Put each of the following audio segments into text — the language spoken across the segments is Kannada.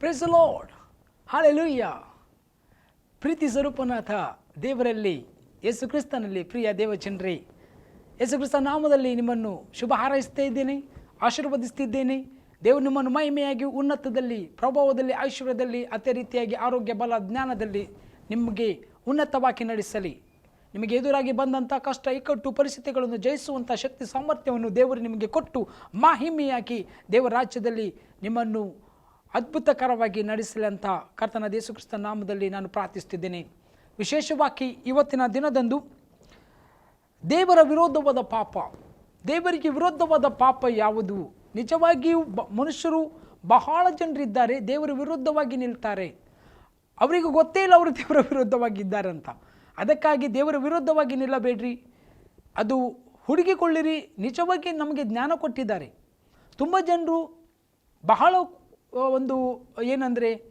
ಪ್ರೆಸ್ ಲಾರ್ಡ್ ಹಾಲೆಲೂಯ್ಯ ಪ್ರೀತಿ ಸ್ವರೂಪನಾಥ ದೇವರಲ್ಲಿ, ಯೇಸು ಕ್ರಿಸ್ತನಲ್ಲಿ ಪ್ರಿಯ ದೇವಚಂದ್ರಿ ಯೇಸು ಕ್ರಿಸ್ತ ನಾಮದಲ್ಲಿ ನಿಮ್ಮನ್ನು ಶುಭ ಹಾರೈಸ್ತಾ ಇದ್ದೇನೆ, ಆಶೀರ್ವದಿಸ್ತಿದ್ದೇನೆ. ದೇವರು ನಿಮ್ಮನ್ನು ಮಹಿಮೆಯಾಗಿ, ಉನ್ನತದಲ್ಲಿ, ಪ್ರಭಾವದಲ್ಲಿ, ಐಶ್ವರ್ಯದಲ್ಲಿ ಅದೇ ರೀತಿಯಾಗಿ, ಆರೋಗ್ಯ, ಬಲ, ಜ್ಞಾನದಲ್ಲಿ ನಿಮಗೆ ಉನ್ನತವಾಗಿ ನಡೆಸಲಿ. ನಿಮಗೆ ಎದುರಾಗಿ ಬಂದಂಥ ಕಷ್ಟ, ಇಕ್ಕಟ್ಟು, ಪರಿಸ್ಥಿತಿಗಳನ್ನು ಜಯಿಸುವಂಥ ಶಕ್ತಿ, ಸಾಮರ್ಥ್ಯವನ್ನು ದೇವರು ನಿಮಗೆ ಕೊಟ್ಟು ಮಹಿಮೆಯಾಗಿ ದೇವರ ರಾಜ್ಯದಲ್ಲಿ ನಿಮ್ಮನ್ನು ಅದ್ಭುತಕರವಾಗಿ ನಡೆಸಲಿ ಅಂತ ಕರ್ತನ ದೇಸುಕ್ರಿಸ್ತ ನಾಮದಲ್ಲಿ ನಾನು ಪ್ರಾರ್ಥಿಸ್ತಿದ್ದೇನೆ ವಿಶೇಷವಾಗಿ ಇವತ್ತಿನ ದಿನದಂದು ದೇವರ ವಿರೋಧವಾದ ಪಾಪ, ದೇವರಿಗೆ ವಿರೋಧವಾದ ಪಾಪ ಯಾವುದು? ನಿಜವಾಗಿಯೂ ಬ, ಮನುಷ್ಯರು ಬಹಳ ಜನರಿದ್ದಾರೆ, ದೇವರ ವಿರುದ್ಧವಾಗಿ ನಿಲ್ತಾರೆ. ಅವರಿಗೂ ಗೊತ್ತೇ ಇಲ್ಲ ಅವರು ದೇವರ ವಿರುದ್ಧವಾಗಿದ್ದಾರೆ ಅಂತ ಅದಕ್ಕಾಗಿ ದೇವರ ವಿರುದ್ಧವಾಗಿ ನಿಲ್ಲಬೇಡ್ರಿ. ಅದು ಹುಡುಗಿಕೊಳ್ಳಿರಿ, ನಿಜವಾಗಿ ನಮಗೆ ಜ್ಞಾನ ಕೊಟ್ಟಿದ್ದಾರೆ. ತುಂಬ ಜನರು ಬಹಳ ಒಂದು, ಏನಂದರೆ,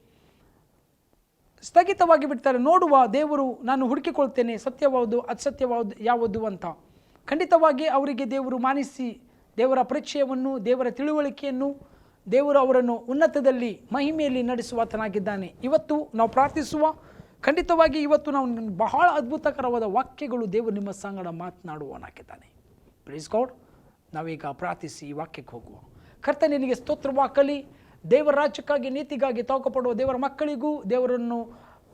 ಸ್ಥಗಿತವಾಗಿ ಬಿಡ್ತಾರೆ. ನೋಡುವ ದೇವರು, ನಾನು ಹುಡುಕಿಕೊಳ್ತೇನೆ ಸತ್ಯವಾವುದು ಅಸತ್ಯವಾದು, ಯಾವುದು ಅಂತ. ಖಂಡಿತವಾಗಿ ಅವರಿಗೆ ದೇವರು ಮಾನಿಸಿ, ದೇವರ ಪರಿಚಯವನ್ನು, ದೇವರ ತಿಳುವಳಿಕೆಯನ್ನು, ದೇವರು ಅವರನ್ನು ಉನ್ನತದಲ್ಲಿ, ಮಹಿಮೆಯಲ್ಲಿ ನಡೆಸುವಾತನಾಗಿದ್ದಾನೆ. ಇವತ್ತು ನಾವು ಪ್ರಾರ್ಥಿಸುವ, ಖಂಡಿತವಾಗಿ ಇವತ್ತು ನಾವು ಬಹಳ ಅದ್ಭುತಕರವಾದ ವಾಕ್ಯಗಳು ದೇವರು ನಿಮ್ಮ ಸಂಗಡ ಮಾತನಾಡುವನಾಗಿದ್ದಾನೆ ಪ್ಲೀಸ್ ಗೌಡ್ ನಾವೀಗ ಪ್ರಾರ್ಥಿಸಿ ಈ ವಾಕ್ಯಕ್ಕೆ ಹೋಗುವ. ಕರ್ತ ನಿನಗೆ ಸ್ತೋತ್ರವಾಕಲಿ ದೇವರ ರಾಜ್ಯಕ್ಕಾಗಿ, ನೀತಿಗಾಗಿ ತೋಕಪಡುವ ದೇವರ ಮಕ್ಕಳಿಗೂ ದೇವರನ್ನು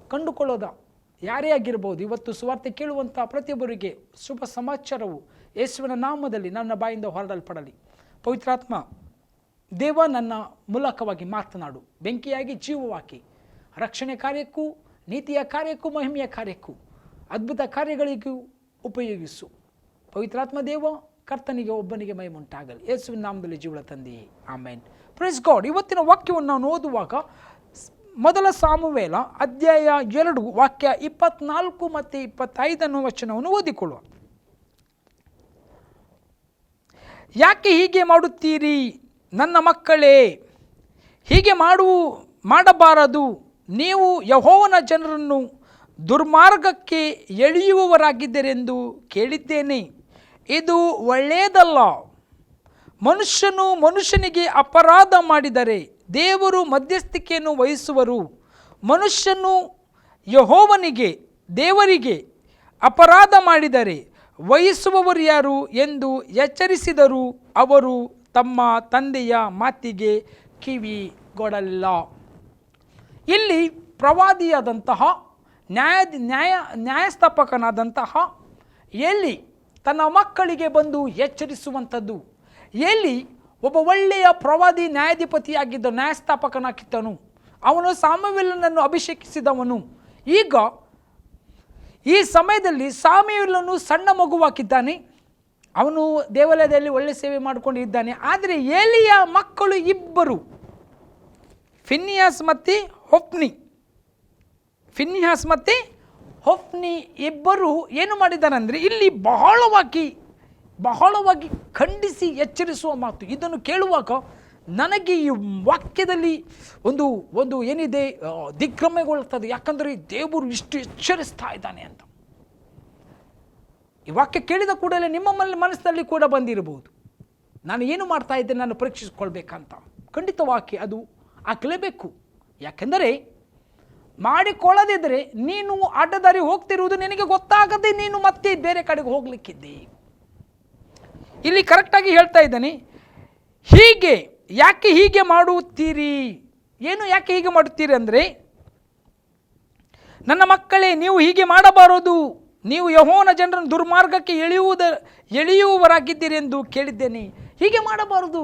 ಕಂಡುಕೊಳ್ಳೋದ ಯಾರೇ ಆಗಿರ್ಬೋದು, ಇವತ್ತು ಸುವಾರ್ತೆ ಕೇಳುವಂಥ ಪ್ರತಿಯೊಬ್ಬರಿಗೆ ಶುಭ ಸಮಾಚಾರವು ಯೇಸುವಿನ ನಾಮದಲ್ಲಿ ನನ್ನ ಬಾಯಿಂದ ಹೊರಡಲ್ಪಡಲಿ. ಪವಿತ್ರಾತ್ಮ, ದೇವ ನನ್ನ ಮೂಲಕವಾಗಿ ಮಾತನಾಡು. ಬೆಂಕಿಯಾಗಿ ಜೀವವಾಕಿ. ರಕ್ಷಣೆ ಕಾರ್ಯಕ್ಕೂ, ನೀತಿಯ ಕಾರ್ಯಕ್ಕೂ, ಮಹಿಮೆಯ ಕಾರ್ಯಕ್ಕೂ, ಅದ್ಭುತ ಕಾರ್ಯಗಳಿಗೂ ಉಪಯೋಗಿಸು. ಪವಿತ್ರಾತ್ಮ ದೇವ, ಕರ್ತನಿಗೆ ಒಬ್ಬನಿಗೆ ಮೈಮುಂಟಾಗಲಿ ಯೇಸುವಿನ ನಾಮದಲ್ಲಿ ಜೀವಳ ತಂದೆಯೇ. ಆಮೇನ್. ಪ್ರೆಸ್ ಗಾಡ್ ಇವತ್ತಿನ ವಾಕ್ಯವನ್ನು ನಾವು ಓದುವಾಗ ಮೊದಲ ಸಾಮುವೇಲ ಅಧ್ಯಾಯ ಎರಡು ವಾಕ್ಯ ಇಪ್ಪತ್ನಾಲ್ಕು ಮತ್ತು ಇಪ್ಪತ್ತೈದನ್ನು ವಚನವನ್ನು ಓದಿಕೊಳ್ಳುವ. ಯಾಕೆ ಹೀಗೆ ಮಾಡುತ್ತೀರಿ? ನನ್ನ ಮಕ್ಕಳೇ, ಹೀಗೆ ಮಾಡುವ ಮಾಡಬಾರದು. ನೀವು ಯಹೋವನ ಜನರನ್ನು ದುರ್ಮಾರ್ಗಕ್ಕೆ ಎಳೆಯುವವರಾಗಿದ್ದರೆಂದು ಕೇಳಿದ್ದೇನೆ. ಇದು ಒಳ್ಳೆಯದಲ್ಲ. ಮನುಷ್ಯನು ಮನುಷ್ಯನಿಗೆ ಅಪರಾಧ ಮಾಡಿದರೆ ದೇವರು ಮಧ್ಯಸ್ಥಿಕೆಯನ್ನು ವಹಿಸುವರು. ಮನುಷ್ಯನು ಯಹೋವನಿಗೆ, ದೇವರಿಗೆ ಅಪರಾಧ ಮಾಡಿದರೆ ವಹಿಸುವವರು ಯಾರು ಎಂದು ಎಚ್ಚರಿಸಿದರು ಅವರು ತಮ್ಮ ತಂದೆಯ ಮಾತಿಗೆ ಕಿವಿಗೊಡಲ್ಲ. ಇಲ್ಲಿ ಪ್ರವಾದಿಯಾದಂತಹ, ನ್ಯಾಯ ನ್ಯಾಯ, ನ್ಯಾಯಸ್ಥಾಪಕನಾದಂತಹ ಎಲ್ಲಿ ತನ್ನ ಮಕ್ಕಳಿಗೆ ಬಂದು ಎಚ್ಚರಿಸುವಂಥದ್ದು? ಎಲ್ಲಿ ಒಬ್ಬ ಒಳ್ಳೆಯ ಪ್ರವಾದಿ ನ್ಯಾಯಾಧಿಪತಿಯಾಗಿದ್ದ ನ್ಯಾಯಸ್ಥಾಪಕನಾಗಿದ್ದನು. ಅವನು ಸಾಮವೇಲನನ್ನು ಅಭಿಷೇಕಿಸಿದವನು. ಈಗ ಈ ಸಮಯದಲ್ಲಿ ಸಾಮವೇಲನು ಸಣ್ಣ ಮಗುವಾಗಿದ್ದಾನೆ. ಅವನು ದೇವಾಲಯದಲ್ಲಿ ಒಳ್ಳೆ ಸೇವೆ ಮಾಡಿಕೊಂಡಿದ್ದಾನೆ. ಆದರೆ ಏಲಿಯ ಮಕ್ಕಳು ಇಬ್ಬರು, ಫಿನ್ನಿಯಾಸ್ ಮತ್ತು ಹೊಫ್ನಿ. ಫಿನ್ನಿಯಾಸ್ ಮತ್ತು ಹೊಫ್ನಿ ಇಬ್ಬರು ಏನು ಮಾಡಿದ್ದಾರೆ ಅಂದರೆ ಇಲ್ಲಿ ಬಹಳವಾಗಿ ಬಹಳವಾಗಿ ಖಂಡಿಸಿ ಎಚ್ಚರಿಸುವ ಮಾತು. ಇದನ್ನು ಕೇಳುವಾಗ ನನಗೆ ಈ ವಾಕ್ಯದಲ್ಲಿ ಒಂದು ಒಂದು ಏನಿದೆ ದಿಗ್ರಮೆಗೊಳ್ತದೆ ಯಾಕಂದರೆ ದೇವರು ಇಷ್ಟು ಎಚ್ಚರಿಸ್ತಾ ಇದ್ದಾನೆ ಅಂತ. ಈ ವಾಕ್ಯ ಕೇಳಿದ ಕೂಡಲೇ ನಿಮ್ಮ ಮನ, ಮನಸ್ಸಿನಲ್ಲಿ ಕೂಡ ಬಂದಿರಬಹುದು. ನಾನು ಏನು ಮಾಡ್ತಾ ಇದ್ದೇನೆ, ನಾನು ಪರೀಕ್ಷಿಸ್ಕೊಳ್ಬೇಕಂತ. ಖಂಡಿತವಾಗಿ ಅದು ಆಗಲೇಬೇಕು. ಯಾಕೆಂದರೆ ಮಾಡಿಕೊಳ್ಳದಿದ್ದರೆ ನೀನು ಅಡ್ಡದಾರಿ ಹೋಗ್ತಿರುವುದು ನಿನಗೆ ಗೊತ್ತಾಗದೆ ನೀನು ಮತ್ತೆ ಬೇರೆ ಕಡೆಗೆ ಹೋಗ್ಲಿಕ್ಕಿದ್ದೆ. ಇಲ್ಲಿ ಕರೆಕ್ಟಾಗಿ ಹೇಳ್ತಾ ಇದ್ದಾನೆ, ಹೀಗೆ ಯಾಕೆ ಹೀಗೆ ಮಾಡುತ್ತೀರಿ? ಏನು ಯಾಕೆ ಹೀಗೆ ಮಾಡುತ್ತೀರಿ ಅಂದರೆ, ನನ್ನ ಮಕ್ಕಳೇ, ನೀವು ಹೀಗೆ ಮಾಡಬಾರದು. ನೀವು ಯಹೋನ ಜನರನ್ನು ದುರ್ಮಾರ್ಗಕ್ಕೆ ಎಳೆಯುವುದ ಎಳೆಯುವವರಾಗಿದ್ದೀರಿ ಎಂದು ಕೇಳಿದ್ದೇನೆ. ಹೀಗೆ ಮಾಡಬಾರದು.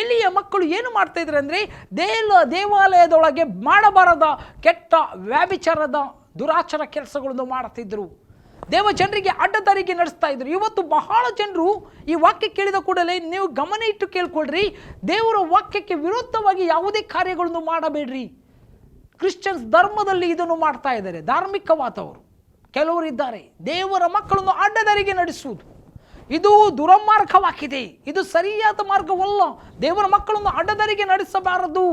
ಎಲಿಯ ಮಕ್ಕಳು ಏನು ಮಾಡ್ತಾ ಅಂದರೆ, ದೇಲ, ದೇವಾಲಯದೊಳಗೆ ಮಾಡಬಾರದ ಕೆಟ್ಟ ವ್ಯಾಭಿಚಾರದ ದುರಾಚಾರ ಕೆಲಸಗಳನ್ನು ಮಾಡುತ್ತಿದ್ದರು ದೇವ ಜನರಿಗೆ ಅಡ್ಡದಾರಿಗೆ ನಡೆಸ್ತಾ ಇದ್ರು. ಇವತ್ತು ಬಹಳ ಜನರು ಈ ವಾಕ್ಯ ಕೇಳಿದ ಕೂಡಲೇ ನೀವು ಗಮನ ಇಟ್ಟು ಕೇಳ್ಕೊಳ್ರಿ. ದೇವರ ವಾಕ್ಯಕ್ಕೆ ವಿರುದ್ಧವಾಗಿ ಯಾವುದೇ ಕಾರ್ಯಗಳನ್ನು ಮಾಡಬೇಡ್ರಿ. ಕ್ರಿಶ್ಚಿಯನ್ಸ್ ಧರ್ಮದಲ್ಲಿ ಇದನ್ನು ಮಾಡ್ತಾ ಇದ್ದಾರೆ. ಧಾರ್ಮಿಕವಾದವರು ಕೆಲವರು ಇದ್ದಾರೆ ದೇವರ ಮಕ್ಕಳನ್ನು ಅಡ್ಡದಾರಿಗೆ ನಡೆಸುವುದು. ಇದು ದುರಮಾರ್ಗವಾಗಿದೆ. ಇದು ಸರಿಯಾದ ಮಾರ್ಗವಲ್ಲ. ದೇವರ ಮಕ್ಕಳನ್ನು ಅಡ್ಡದಾರಿಗೆ ನಡೆಸಬಾರದು.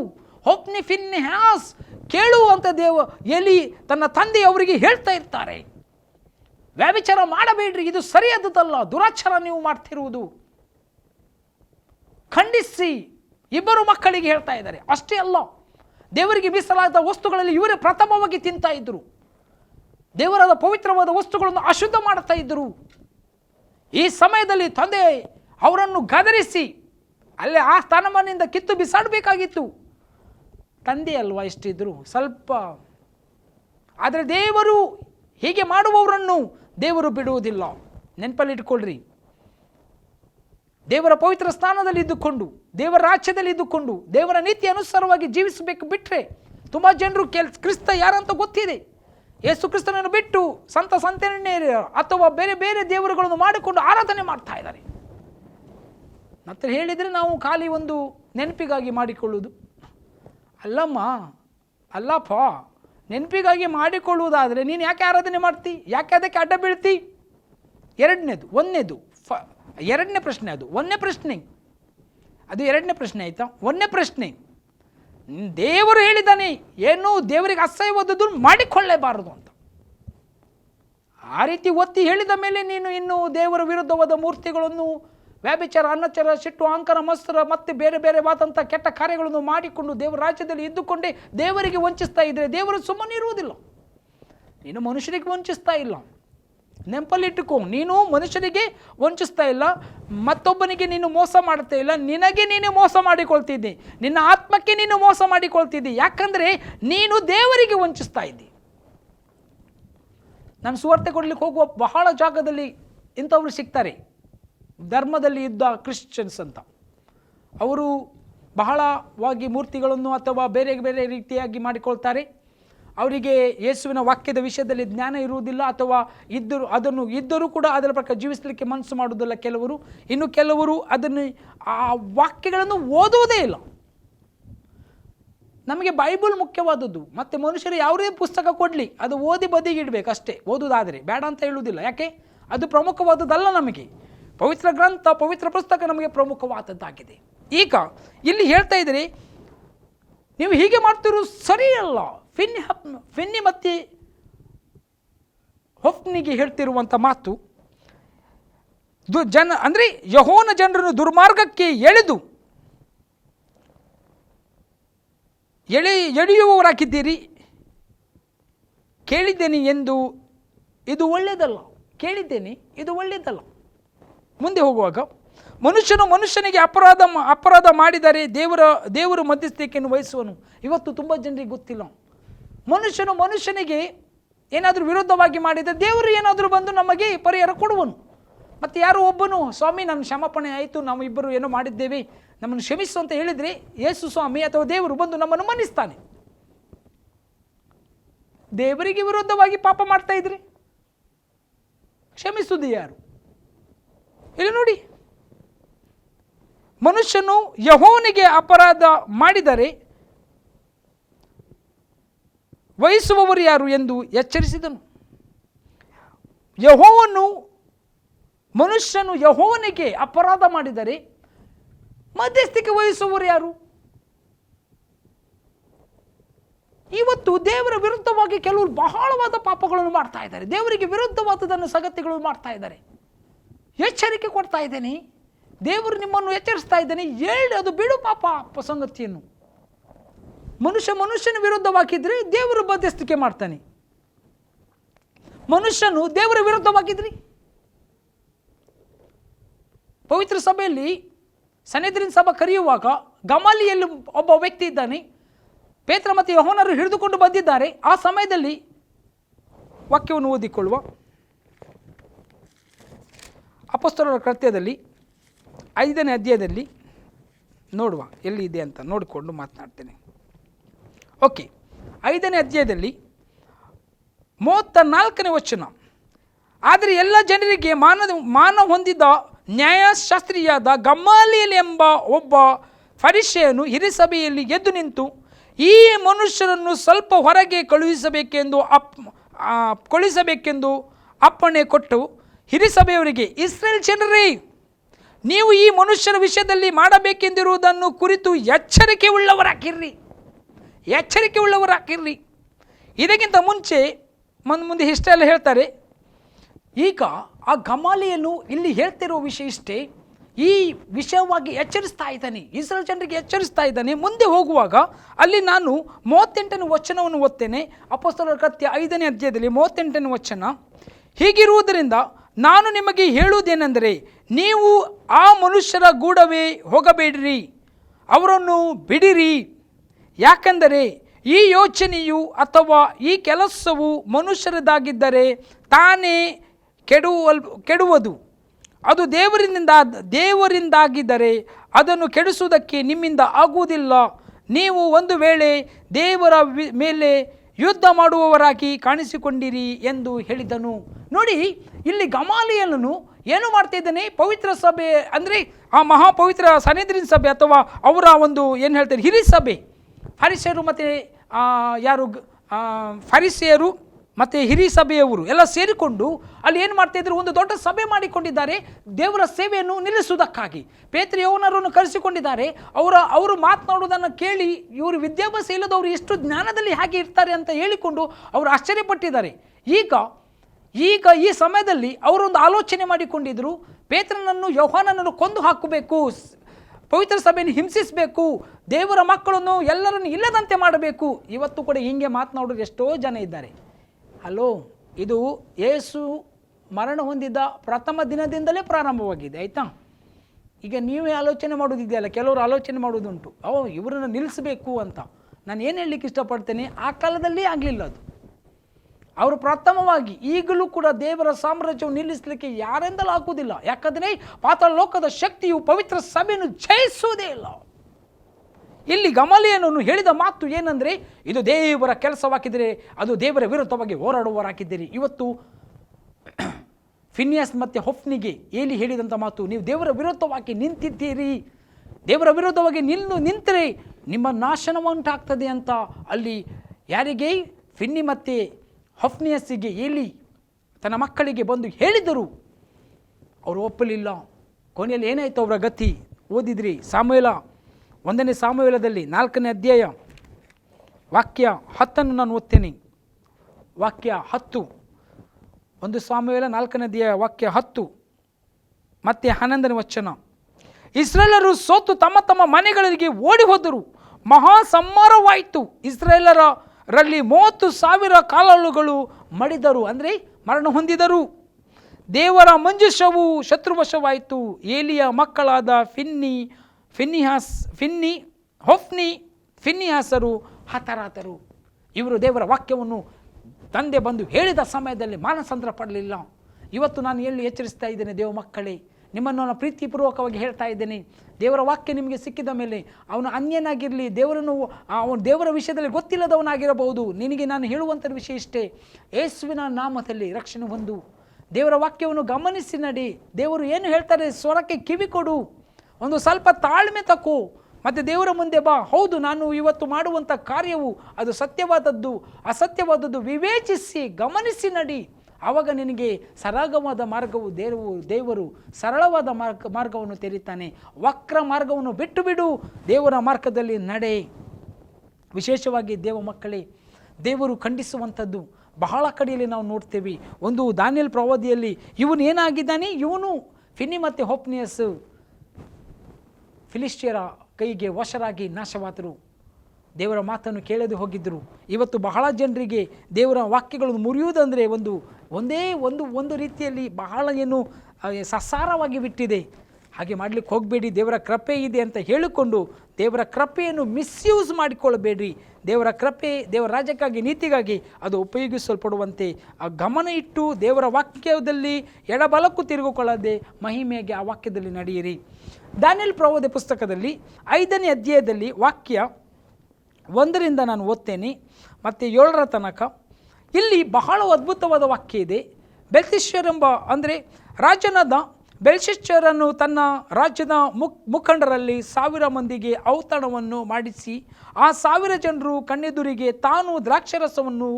ಹೋಪ್ನಿ ಫಿನ್ನಿ ಹ್ಯಾಸ್ ಕೇಳುವಂಥ ದೇವ ಎಲಿ ತನ್ನ ತಂದೆಯವರಿಗೆ ಹೇಳ್ತಾ ಇರ್ತಾರೆ. ವ್ಯಾಭಿಚಾರ ಮಾಡಬೇಡ್ರಿ, ಇದು ಸರಿಯಾದದಲ್ಲ ದುರಾಚಾರ ನೀವು ಮಾಡ್ತಿರುವುದು. ಖಂಡಿಸಿ, ಇಬ್ಬರು ಮಕ್ಕಳಿಗೆ ಹೇಳ್ತಾ ಇದ್ದಾರೆ. ಅಷ್ಟೇ ಅಲ್ಲ, ದೇವರಿಗೆ ಮೀಸಲಾದ ವಸ್ತುಗಳಲ್ಲಿ ಇವರೇ ಪ್ರಥಮವಾಗಿ ತಿಂತಾ ಇದ್ದರು. ದೇವರಾದ ಪವಿತ್ರವಾದ ವಸ್ತುಗಳನ್ನು ಅಶುದ್ಧ ಮಾಡ್ತಾ ಇದ್ದರು. ಈ ಸಮಯದಲ್ಲಿ ತಂದೆ ಅವರನ್ನು ಗದರಿಸಿ, ಅಲ್ಲೇ ಆ ಸ್ಥಾನಮಾನದಿಂದ ಕಿತ್ತು ಬಿಸಾಡಬೇಕಾಗಿತ್ತು. ತಂದೆ ಅಲ್ವಾ ಇಷ್ಟಿದ್ರು? ಸ್ವಲ್ಪ. ಆದರೆ ದೇವರು ಹೀಗೆ ಮಾಡುವವರನ್ನು ದೇವರು ಬಿಡುವುದಿಲ್ಲ. ನೆನಪಲ್ಲಿ ಇಟ್ಕೊಳ್ರಿ ದೇವರ ಪವಿತ್ರ ಸ್ಥಾನದಲ್ಲಿ ಇದ್ದುಕೊಂಡು, ದೇವರ ರಾಜ್ಯದಲ್ಲಿ ಇದ್ದುಕೊಂಡು, ದೇವರ ನೀತಿ ಅನುಸಾರವಾಗಿ ಜೀವಿಸಬೇಕು ಬಿಟ್ಟರೆ ತುಂಬ ಜನರು ಕೆಲ್ ಕ್ರಿಸ್ತ ಯಾರಂತ ಗೊತ್ತಿದೆ. ಯೇಸು ಕ್ರಿಸ್ತನನ್ನು ಬಿಟ್ಟು ಸಂತ ಸಂತನೇ ಅಥವಾ ಬೇರೆ ಬೇರೆ ದೇವರುಗಳನ್ನು ಮಾಡಿಕೊಂಡು ಆರಾಧನೆ ಮಾಡ್ತಾ ಇದ್ದಾರೆ. ಮತ್ತೆ ಹೇಳಿದರೆ ನಾವು ಖಾಲಿ ಒಂದು ನೆನಪಿಗಾಗಿ ಮಾಡಿಕೊಳ್ಳುವುದು. ಅಲ್ಲಮ್ಮ, ಅಲ್ಲಪ್ಪ ನೆನಪಿಗಾಗಿ ಮಾಡಿಕೊಳ್ಳುವುದಾದರೆ ನೀನು ಯಾಕೆ ಆರಾಧನೆ ಮಾಡ್ತಿ? ಯಾಕೆ ಅದಕ್ಕೆ ಅಡ್ಡ ಬೀಳ್ತಿ? ಎರಡನೇದು, ಒಂದನೇದು, ಫ, ಎರಡನೇ ಪ್ರಶ್ನೆ ಅದು, ಒಂದನೇ ಪ್ರಶ್ನೆ. ಅದು ಎರಡನೇ ಪ್ರಶ್ನೆ ಆಯಿತಾ? ಒಂದನೇ ಪ್ರಶ್ನೆ. ದೇವರು ಹೇಳಿದ್ದಾನೆ, ಏನು ದೇವರಿಗೆ ಅಸಹ್ಯವಾದದ್ದು ಮಾಡಿಕೊಳ್ಳೇಬಾರದು ಅಂತ. ಆ ರೀತಿ ಒತ್ತಿ ಹೇಳಿದ ಮೇಲೆ ನೀನು ಇನ್ನು ದೇವರ ವಿರುದ್ಧವಾದ ಮೂರ್ತಿಗಳನ್ನು ವ್ಯಾಭಿಚಾರ ಅನ್ನಚಾರ ಸಿಟ್ಟು ಅಹಂಕಾರ ಮಸ್ತ್ರ ಮತ್ತೆ ಬೇರೆ ಬೇರೆ ವಾದಂಥ ಕೆಟ್ಟ ಕಾರ್ಯಗಳನ್ನು ಮಾಡಿಕೊಂಡು ದೇವರ ರಾಜ್ಯದಲ್ಲಿ ಇದ್ದುಕೊಂಡೇ ದೇವರಿಗೆ ವಂಚಿಸ್ತಾ ಇದ್ದರೆ ದೇವರು ಸುಮ್ಮನೆ ಇರುವುದಿಲ್ಲ. ನೀನು ಮನುಷ್ಯರಿಗೆ ವಂಚಿಸ್ತಾ ಇಲ್ಲ. ನೆಂಪಲ್ಲಿಟ್ಟುಕೋ ನೀನು ಮನುಷ್ಯನಿಗೆ ವಂಚಿಸ್ತಾ ಇಲ್ಲ. ಮತ್ತೊಬ್ಬನಿಗೆ ನೀನು ಮೋಸ ಮಾಡ್ತಾ ಇಲ್ಲ. ನಿನಗೆ ನೀನು ಮೋಸ ಮಾಡಿಕೊಳ್ತಿದ್ದಿ. ನಿನ್ನ ಆತ್ಮಕ್ಕೆ ನೀನು ಮೋಸ ಮಾಡಿಕೊಳ್ತಿದ್ದಿ. ಯಾಕಂದರೆ ನೀನು ದೇವರಿಗೆ ವಂಚಿಸ್ತಾ ಇದ್ದಿ. ನಾನು ಸುವಾರ್ತೆ ಕೊಡಲಿಕ್ಕೆ ಹೋಗುವ ಬಹಳ ಜಾಗದಲ್ಲಿ ಇಂಥವ್ರು ಸಿಗ್ತಾರೆ. ಧರ್ಮದಲ್ಲಿ ಇದ್ದ ಕ್ರಿಶ್ಚಿಯನ್ಸ್ ಅಂತ. ಅವರು ಬಹಳವಾಗಿ ಮೂರ್ತಿಗಳನ್ನು ಅಥವಾ ಬೇರೆ ಬೇರೆ ರೀತಿಯಾಗಿ ಮಾಡಿಕೊಳ್ತಾರೆ. ಅವರಿಗೆ ಯೇಸುವಿನ ವಾಕ್ಯದ ವಿಷಯದಲ್ಲಿ ಜ್ಞಾನ ಇರುವುದಿಲ್ಲ ಅಥವಾ ಇದ್ದರೂ ಅದನ್ನು ಇದ್ದರೂ ಕೂಡ ಅದರ ಪ್ರಕಾರ ಜೀವಿಸಲಿಕ್ಕೆ ಮನಸ್ಸು ಮಾಡುವುದಿಲ್ಲ ಕೆಲವರು. ಇನ್ನು ಕೆಲವರು ಅದನ್ನು ಆ ವಾಕ್ಯಗಳನ್ನು ಓದುವುದೇ ಇಲ್ಲ. ನಮಗೆ ಬೈಬಲ್ ಮುಖ್ಯವಾದದ್ದು. ಮತ್ತು ಮನುಷ್ಯರು ಯಾವುದೇ ಪುಸ್ತಕ ಕೊಡಲಿ, ಅದು ಓದಿ ಬದಿಗಿಡಬೇಕು ಅಷ್ಟೇ. ಓದುವುದಾದರೆ ಬೇಡ ಅಂತ ಹೇಳುವುದಿಲ್ಲ. ಯಾಕೆ? ಅದು ಪ್ರಮುಖವಾದದ್ದಲ್ಲ ನಮಗೆ. ಪವಿತ್ರ ಗ್ರಂಥ, ಪವಿತ್ರ ಪುಸ್ತಕ ನಮಗೆ ಪ್ರಮುಖವಾದದ್ದಾಗಿದೆ. ಈಗ ಇಲ್ಲಿ ಹೇಳ್ತಾ ಇದ್ದೀರಿ ನೀವು ಹೀಗೆ ಮಾಡ್ತಿರೋ ಸರಿಯಲ್ಲ. ಫಿನ್ನಿ ಹಪ್, ಫಿನ್ನಿ ಮತ್ತು ಹೊಫ್ನಿಗೆ ಹೇಳ್ತಿರುವಂಥ ಮಾತು, ದು ಜನ, ಅಂದರೆ ಯಹೋನ ಜನರನ್ನು ದುರ್ಮಾರ್ಗಕ್ಕೆ ಎಳೆದು, ಎಳೆ, ಎಳೆಯುವವರಾಗಿದ್ದೀರಿ. ಕೇಳಿದ್ದೇನೆ ಎಂದು, ಇದು ಒಳ್ಳೆಯದಲ್ಲ. ಕೇಳಿದ್ದೇನೆ, ಇದು ಒಳ್ಳೆಯದಲ್ಲ. ಮುಂದೆ ಹೋಗುವಾಗ, ಮನುಷ್ಯನು ಮನುಷ್ಯನಿಗೆ ಅಪರಾಧ ಅಪರಾಧ ಮಾಡಿದರೆ ದೇವರ, ದೇವರು ಮಧ್ಯಸ್ಥಿಕೆಯನ್ನು ವಹಿಸುವನು. ಇವತ್ತು ತುಂಬ ಜನರಿಗೆ ಗೊತ್ತಿಲ್ಲ. ಮನುಷ್ಯನು ಮನುಷ್ಯನಿಗೆ ಏನಾದರೂ ವಿರುದ್ಧವಾಗಿ ಮಾಡಿದರೆ ದೇವರು ಏನಾದರೂ ಬಂದು ನಮಗೆ ಪರಿಹಾರ ಕೊಡುವನು. ಮತ್ತು ಯಾರೋ ಒಬ್ಬನು, ಸ್ವಾಮಿ, ನನ್ನ ಕ್ಷಮಾಪಣೆ ಆಯಿತು, ನಾವು ಇಬ್ಬರು ಏನೋ ಮಾಡಿದ್ದೇವೆ, ನಮ್ಮನ್ನು ಕ್ಷಮಿಸು ಅಂತ ಹೇಳಿದರೆ ಯೇಸು ಸ್ವಾಮಿ ಅಥವಾ ದೇವರು ಬಂದು ನಮ್ಮನ್ನು ಮನ್ನಿಸ್ತಾನೆ. ದೇವರಿಗೆ ವಿರುದ್ಧವಾಗಿ ಪಾಪ ಮಾಡ್ತಾ ಇದ್ರಿ ಕ್ಷಮಿಸುವುದು ಯಾರು? ಇಲ್ಲಿ ನೋಡಿ. ಮನುಷ್ಯನು ಯಹೋವನಿಗೆ ಅಪರಾಧ ಮಾಡಿದರೆ ವಹಿಸುವವರು ಯಾರು ಎಂದು ಎಚ್ಚರಿಸಿದನು. ಯಹೋವನ್ನು ಮನುಷ್ಯನು ಯಹೋವನಿಗೆ ಅಪರಾಧ ಮಾಡಿದರೆ ಮಧ್ಯಸ್ಥಿಕೆ ವಹಿಸುವವರು ಯಾರು? ಇವತ್ತು ದೇವರ ವಿರುದ್ಧವಾಗಿ ಕೆಲವರು ಬಹಳವಾದ ಪಾಪಗಳನ್ನು ಮಾಡ್ತಾ ಇದ್ದಾರೆ. ದೇವರಿಗೆ ವಿರುದ್ಧವಾದದನ್ನು ಸಂಗತಿಗಳನ್ನು ಮಾಡ್ತಾ ಇದ್ದಾರೆ. ಎಚ್ಚರಿಕೆ ಕೊಡ್ತಾ ಇದ್ದೇನೆ. ದೇವರು ನಿಮ್ಮನ್ನು ಎಚ್ಚರಿಸ್ತಾ ಇದ್ದೇನೆ. ಹೇಳಿ ಅದು ಬಿಡು ಪಾಪ ಸಂಗತಿಯನ್ನು ಮನುಷ್ಯ ಮನುಷ್ಯನ ವಿರುದ್ಧವಾಗಿದ್ದರೆ ದೇವರು ಮಧ್ಯಸ್ಥಿಕೆ ಮಾಡ್ತಾನೆ. ಮನುಷ್ಯನು ದೇವರ ವಿರುದ್ಧವಾಗಿದ್ರಿ. ಪವಿತ್ರ ಸಭೆಯಲ್ಲಿ ಸನ್ನಿಧಿನ ಸಭಾ ಕರೆಯುವಾಗ ಗಮಾಲಿಯಲ್ಲಿ ಒಬ್ಬ ವ್ಯಕ್ತಿ ಇದ್ದಾನೆ. ಪೇತ್ರ ಮತ್ತು ಯಹೋನರು ಹಿಡಿದುಕೊಂಡು ಬಂದಿದ್ದಾರೆ. ಆ ಸಮಯದಲ್ಲಿ ವಾಕ್ಯವನ್ನು ಓದಿಕೊಳ್ಳುವ. ಅಪಸ್ತರರ ಕೃತ್ಯದಲ್ಲಿ, ಐದನೇ ಅಧ್ಯಾಯದಲ್ಲಿ ನೋಡುವ ಎಲ್ಲಿ ಇದೆ ಅಂತ ನೋಡಿಕೊಂಡು ಮಾತನಾಡ್ತೇನೆ. ಓಕೆ, ಐದನೇ ಅಧ್ಯಾಯದಲ್ಲಿ ಮೂವತ್ತ ನಾಲ್ಕನೇ ವಚನ. ಆದರೆ ಎಲ್ಲ ಜನರಿಗೆ ಮಾನದ, ಮಾನ ಹೊಂದಿದ ನ್ಯಾಯಶಾಸ್ತ್ರೀಯಾದ ಗಮ್ಮಾಲಿಯಲ್ ಎಂಬ ಒಬ್ಬ ಫರಿಷೆಯನು ಹಿರಿಸಭೆಯಲ್ಲಿ ಎದ್ದು ನಿಂತು, ಈ ಮನುಷ್ಯರನ್ನು ಸ್ವಲ್ಪ ಹೊರಗೆ ಕಳುಹಿಸಬೇಕೆಂದು ಅಪ್ ಕಳುಹಿಸಬೇಕೆಂದು ಅಪ್ಪಣೆ ಕೊಟ್ಟು ಹಿರಿಸಭೆಯವರಿಗೆ ಇಸ್ರೇಲ್ ಜನರೇ, ನೀವು ಈ ಮನುಷ್ಯರ ವಿಷಯದಲ್ಲಿ ಮಾಡಬೇಕೆಂದಿರುವುದನ್ನು ಕುರಿತು ಎಚ್ಚರಿಕೆ ಉಳ್ಳವರಾಕಿರ್ರಿ ಎಚ್ಚರಿಕೆ ಉಳ್ಳವರಾಕಿರ್ರಿ ಇದಕ್ಕಿಂತ ಮುಂಚೆ ಮುಂದೆ ಮುಂದೆ ಇಷ್ಟೆಲ್ಲ ಹೇಳ್ತಾರೆ, ಈಗ ಆ ಗಮಾಲಿಯನ್ನು ಇಲ್ಲಿ ಹೇಳ್ತಿರೋ ವಿಷಯ ಇಷ್ಟೇ, ಈ ವಿಷಯವಾಗಿ ಎಚ್ಚರಿಸ್ತಾ ಇದ್ದಾನೆ, ಇಸ್ರೇಲ್ ಜನರಿಗೆ ಎಚ್ಚರಿಸ್ತಾ ಇದ್ದಾನೆ. ಮುಂದೆ ಹೋಗುವಾಗ ಅಲ್ಲಿ ನಾನು ಮೂವತ್ತೆಂಟನೇ ವಚನವನ್ನು ಓದ್ತೇನೆ. ಅಪಸ್ತಲ ಕೃತ್ಯ ಐದನೇ ಅಧ್ಯಾಯದಲ್ಲಿ ಮೂವತ್ತೆಂಟನೇ ವಚನ. ಹೀಗಿರುವುದರಿಂದ ನಾನು ನಿಮಗೆ ಹೇಳುವುದೇನೆಂದರೆ, ನೀವು ಆ ಮನುಷ್ಯರ ಗೂಡವೇ ಹೋಗಬೇಡಿರಿ, ಅವರನ್ನು ಬಿಡಿರಿ. ಯಾಕೆಂದರೆ, ಈ ಯೋಚನೆಯು ಅಥವಾ ಈ ಕೆಲಸವು ಮನುಷ್ಯರದಾಗಿದ್ದರೆ ತಾನೇ ಕೆಡುವಲ್, ಕೆಡುವುದು. ಅದು ದೇವರಿಂದ, ದೇವರಿಂದಾಗಿದ್ದರೆ ಅದನ್ನು ಕೆಡಿಸುವುದಕ್ಕೆ ನಿಮ್ಮಿಂದ ಆಗುವುದಿಲ್ಲ. ನೀವು ಒಂದು ವೇಳೆ ದೇವರ ಮೇಲೆ ಯುದ್ಧ ಮಾಡುವವರಾಗಿ ಕಾಣಿಸಿಕೊಂಡಿರಿ ಎಂದು ಹೇಳಿದನು. ನೋಡಿ ಇಲ್ಲಿ ಗಮಾಲಿಯಲ್ಲೂ ಏನು ಮಾಡ್ತಾ ಪವಿತ್ರ ಸಭೆ ಅಂದರೆ ಆ ಮಹಾಪವಿತ್ರ ಸನೇದ್ರಿನ ಸಭೆ ಅಥವಾ ಅವರ ಒಂದು ಏನು ಹೇಳ್ತಾರೆ? ಹಿರಿ ಸಭೆ. ಫರಿಸೆಯರು ಮತ್ತು ಯಾರು ಫರಿಸೆಯರು ಮತ್ತು ಹಿರಿ ಸಭೆಯವರು ಎಲ್ಲ ಸೇರಿಕೊಂಡು ಅಲ್ಲಿ ಏನು ಮಾಡ್ತಾಯಿದ್ರು ಒಂದು ದೊಡ್ಡ ಸಭೆ ಮಾಡಿಕೊಂಡಿದ್ದಾರೆ. ದೇವರ ಸೇವೆಯನ್ನು ನಿಲ್ಲಿಸುವುದಕ್ಕಾಗಿ. ಪೇತ್ರ ಯೌವನರನ್ನು ಕರೆಸಿಕೊಂಡಿದ್ದಾರೆ. ಅವರ, ಅವರು ಮಾತನಾಡುವುದನ್ನು ಕೇಳಿ ಇವರು ವಿದ್ಯಾಭ್ಯಾಸ ಇಲ್ಲದವರು ಎಷ್ಟು ಜ್ಞಾನದಲ್ಲಿ ಹೇಗೆ ಇರ್ತಾರೆ ಅಂತ ಹೇಳಿಕೊಂಡು ಅವರು ಆಶ್ಚರ್ಯಪಟ್ಟಿದ್ದಾರೆ. ಈಗ ಈಗ ಈ ಸಮಯದಲ್ಲಿ ಅವರೊಂದು ಆಲೋಚನೆ ಮಾಡಿಕೊಂಡಿದ್ದರು ಪೇತ್ರನನ್ನು ಯೌಹಾನನನ್ನು ಕೊಂದು ಹಾಕಬೇಕು ಪವಿತ್ರ ಸಭೆಯನ್ನು ಹಿಂಸಿಸಬೇಕು, ದೇವರ ಮಕ್ಕಳನ್ನು ಎಲ್ಲರನ್ನು ಇಲ್ಲದಂತೆ ಮಾಡಬೇಕು. ಇವತ್ತು ಕೂಡ ಹೀಗೆ ಮಾತನಾಡೋರು ಎಷ್ಟೋ ಜನ ಇದ್ದಾರೆ. ಹಲೋ, ಇದು ಯೇಸು ಮರಣ ಹೊಂದಿದ ಪ್ರಥಮ ದಿನದಿಂದಲೇ ಪ್ರಾರಂಭವಾಗಿದೆ, ಆಯಿತಾ? ಈಗ ನೀವೇ ಆಲೋಚನೆ ಮಾಡೋದಿದೆಯಲ್ಲ, ಕೆಲವರು ಆಲೋಚನೆ ಮಾಡೋದುಂಟು. ಓ, ಇವರನ್ನು ನಿಲ್ಲಿಸಬೇಕು ಅಂತ. ನಾನು ಏನು ಹೇಳಲಿಕ್ಕೆ ಇಷ್ಟಪಡ್ತೇನೆ? ಆ ಕಾಲದಲ್ಲಿ ಆಗಲಿಲ್ಲ ಅದು. ಅವರು ಪ್ರಥಮವಾಗಿ ಈಗಲೂ ಕೂಡ ದೇವರ ಸಾಮ್ರಾಜ್ಯವು ನಿಲ್ಲಿಸಲಿಕ್ಕೆ ಯಾರಿಂದಲೂ ಆಗುವುದಿಲ್ಲ. ಯಾಕಂದರೆ ಪಾತಾಳ ಲೋಕದ ಶಕ್ತಿಯು ಪವಿತ್ರ ಸಭೆಯನ್ನು ಜಯಿಸುವುದೇ ಇಲ್ಲ. ಇಲ್ಲಿ ಗಮಲಿಯನನ್ನು ಹೇಳಿದ ಮಾತು ಏನಂದರೆ, ಇದು ದೇವರ ಕೆಲಸವಾಗಿದ್ದರೆ ಅದು ದೇವರ ವಿರುದ್ಧವಾಗಿ ಹೋರಾಡುವವರಾಗಿದ್ದೀರಿ. ಇವತ್ತು ಫಿನ್ಯಾಸ್ ಮತ್ತು ಹೊಫ್ನಿಗೆ ಏಲಿ ಹೇಳಿದಂಥ ಮಾತು, ನೀವು ದೇವರ ವಿರುದ್ಧವಾಗಿ ನಿಂತಿದ್ದೀರಿ. ದೇವರ ವಿರುದ್ಧವಾಗಿ ನಿಲ್ಲು ನಿಂತರೆ ನಿಮ್ಮ ನಾಶನ ಉಂಟಾಗ್ತದೆ ಅಂತ ಅಲ್ಲಿ ಯಾರಿಗೆ? ಫಿನ್ನಿ ಮತ್ತು ಹೊಫ್ನಿಯಸ್ಸಿಗೆ ಎಲ್ಲಿ ತನ್ನ ಮಕ್ಕಳಿಗೆ ಬಂದು ಹೇಳಿದರು, ಅವರು ಒಪ್ಪಲಿಲ್ಲ. ಕೊನೆಯಲ್ಲಿ ಏನಾಯಿತು ಅವರ ಗತಿ? ಓದಿದ್ರಿ. ಸಾಮೂಲ ಒಂದನೇ ಸಾಮೂಲದಲ್ಲಿ ನಾಲ್ಕನೇ ಅಧ್ಯಾಯ, ವಾಕ್ಯ ಹತ್ತನ್ನು ನಾನು ಓದ್ತೇನೆ. ವಾಕ್ಯ ಹತ್ತು, ಒಂದು ಸಾಮೂಲ ನಾಲ್ಕನೇ ಅಧ್ಯಾಯ, ವಾಕ್ಯ ಹತ್ತು, ಮತ್ತೆ ಹನ್ನೊಂದನೇ ವಚನ. ಇಸ್ರೇಲರು ಸೋತು ತಮ್ಮ ತಮ್ಮ ಮನೆಗಳಿಗೆ ಓಡಿ ಹೋದರು ಮಹಾ ಸಂಹಾರವಾಯಿತು. ಇಸ್ರೇಲರ ರಲ್ಲಿ ಮೂವತ್ತು ಸಾವಿರ ಕಾಲಾಳುಗಳು ಮಡಿದರು. ಅಂದರೆ ಮರಣ ಹೊಂದಿದರು. ದೇವರ ಮಂಜುಷವು ಶತ್ರುವಶವಾಯಿತು. ಏಲಿಯ ಮಕ್ಕಳಾದ ಫಿನ್ನಿ, ಫಿನ್ನಿಹಾಸ್, ಫಿನ್ನಿ, ಹೊಫ್ನಿ, ಫಿನ್ನಿಹಾಸರು ಹತರಾತರು ಇವರು ದೇವರ ವಾಕ್ಯವನ್ನು ತಂದೆ ಬಂದು ಹೇಳಿದ ಸಮಯದಲ್ಲಿ ಮಾನಸಂದ್ರ ಪಡಲಿಲ್ಲ. ಇವತ್ತು ನಾನು ಎಲ್ಲಿ ಎಚ್ಚರಿಸ್ತಾ ಇದ್ದೇನೆ ದೇವ ಮಕ್ಕಳೇ? ನಿಮ್ಮನ್ನು ನಾನು ಪ್ರೀತಿಪೂರ್ವಕವಾಗಿ ಹೇಳ್ತಾ ಇದ್ದೇನೆ. ದೇವರ ವಾಕ್ಯ ನಿಮಗೆ ಸಿಕ್ಕಿದ ಮೇಲೆ ಅವನು ಅನ್ಯನಾಗಿರಲಿ, ದೇವರನ್ನು ಅವನು ದೇವರ ವಿಷಯದಲ್ಲಿ ಗೊತ್ತಿಲ್ಲದವನಾಗಿರಬಹುದು. ನಿನಗೆ ನಾನು ಹೇಳುವಂಥ ವಿಷಯ ಇಷ್ಟೇ. ಯೇಸುವಿನ ನಾಮದಲ್ಲಿ ರಕ್ಷಣೆ ಹೊಂದು ದೇವರ ವಾಕ್ಯವನ್ನು ಗಮನಿಸಿ ನಡಿ. ದೇವರು ಏನು ಹೇಳ್ತಾರೆ? ಸ್ವರಕ್ಕೆ ಕಿವಿ ಕೊಡು. ಒಂದು ಸ್ವಲ್ಪ ತಾಳ್ಮೆ ತಕ್ಕು. ಮತ್ತು ದೇವರ ಮುಂದೆ ಬಾ. ಹೌದು, ನಾನು ಇವತ್ತು ಮಾಡುವಂಥ ಕಾರ್ಯವು ಅದು ಸತ್ಯವಾದದ್ದು, ಅಸತ್ಯವಾದದ್ದು. ವಿವೇಚಿಸಿ, ಗಮನಿಸಿ ನಡಿ. ಆವಾಗ ನಿನಗೆ ಸರಾಗವಾದ ಮಾರ್ಗವು ದೇವರು ದೇವರು ಸರಳವಾದ ಮಾರ್ಗ, ಮಾರ್ಗವನ್ನು ತೆರೀತಾನೆ. ವಕ್ರ ಮಾರ್ಗವನ್ನು ಬಿಟ್ಟು ಬಿಡು. ದೇವರ ಮಾರ್ಗದಲ್ಲಿ ನಡೆ. ವಿಶೇಷವಾಗಿ ದೇವ ಮಕ್ಕಳೇ, ದೇವರು ಖಂಡಿಸುವಂಥದ್ದು ಬಹಳ ಕಡೆಯಲ್ಲಿ ನಾವು ನೋಡ್ತೇವೆ. ಒಂದು ದಾನಿಯಲ್ ಪ್ರವಾದಿಯಲ್ಲಿ ಇವನು ಏನಾಗಿದ್ದಾನೆ? ಇವನು ಫಿನಿ ಮತ್ತು ಹೋಪ್ನಿಯಸ್ ಫಿಲಿಸ್ಟಿಯರ ಕೈಗೆ ವಶರಾಗಿ ನಾಶವಾದರು. ದೇವರ ಮಾತನ್ನು ಕೇಳದೆ ಹೋಗಿದ್ದರು. ಇವತ್ತು ಬಹಳ ಜನರಿಗೆ ದೇವರ ವಾಕ್ಯಗಳನ್ನು ಮುರಿಯುವುದಂದರೆ ಒಂದು ಒಂದೇ ಒಂದು ಒಂದು ರೀತಿಯಲ್ಲಿ ಬಹಳ ಏನು ಸಸಾರವಾಗಿ ಬಿಟ್ಟಿದೆ. ಹಾಗೆ ಮಾಡಲಿಕ್ಕೆ ಹೋಗಬೇಡಿ, ದೇವರ ಕೃಪೆ ಇದೆ ಅಂತ ಹೇಳಿಕೊಂಡು ದೇವರ ಕೃಪೆಯನ್ನು ಮಿಸ್ಯೂಸ್ ಮಾಡಿಕೊಳ್ಳಬೇಡ್ರಿ. ದೇವರ ಕೃಪೆ, ದೇವರ ರಾಜ್ಯಕ್ಕಾಗಿ, ನೀತಿಗಾಗಿ ಅದು ಉಪಯೋಗಿಸಲ್ಪಡುವಂತೆ. ಆ, ಗಮನ ಇಟ್ಟು ದೇವರ ವಾಕ್ಯದಲ್ಲಿ ಎಡಬಲಕ್ಕೂ ತಿರುಗಿಕೊಳ್ಳದೆ ಮಹಿಮೆಗೆ ಆ ವಾಕ್ಯದಲ್ಲಿ ನಡೆಯಿರಿ. ದಾನಿಯಲ್ ಪ್ರವೋದ ಪುಸ್ತಕದಲ್ಲಿ ಐದನೇ ಅಧ್ಯಾಯದಲ್ಲಿ ವಾಕ್ಯ ಒಂದರಿಂದ ನಾನು ಓದ್ತೇನೆ. ಮತ್ತು ಏಳರ ತನಕ ಇಲ್ಲಿ ಬಹಳ ಅದ್ಭುತವಾದ ವಾಕ್ಯ ಇದೆ. ಬೆಲ್ತಿಶ್ವರ್ ಎಂಬ, ಅಂದರೆ ರಾಜನಾದ ಬೆಲ್ಶಿಶ್ಚರನ್ನು ತನ್ನ ರಾಜ್ಯದ ಮುಖ್, ಮುಖಂಡರಲ್ಲಿ ಸಾವಿರ ಮಂದಿಗೆ ಔತಣವನ್ನು ಮಾಡಿಸಿ, ಆ ಸಾವಿರ ಜನರು ಕಣ್ಣೆದುರಿಗೆ ತಾನು ದ್ರಾಕ್ಷರಸವನ್ನು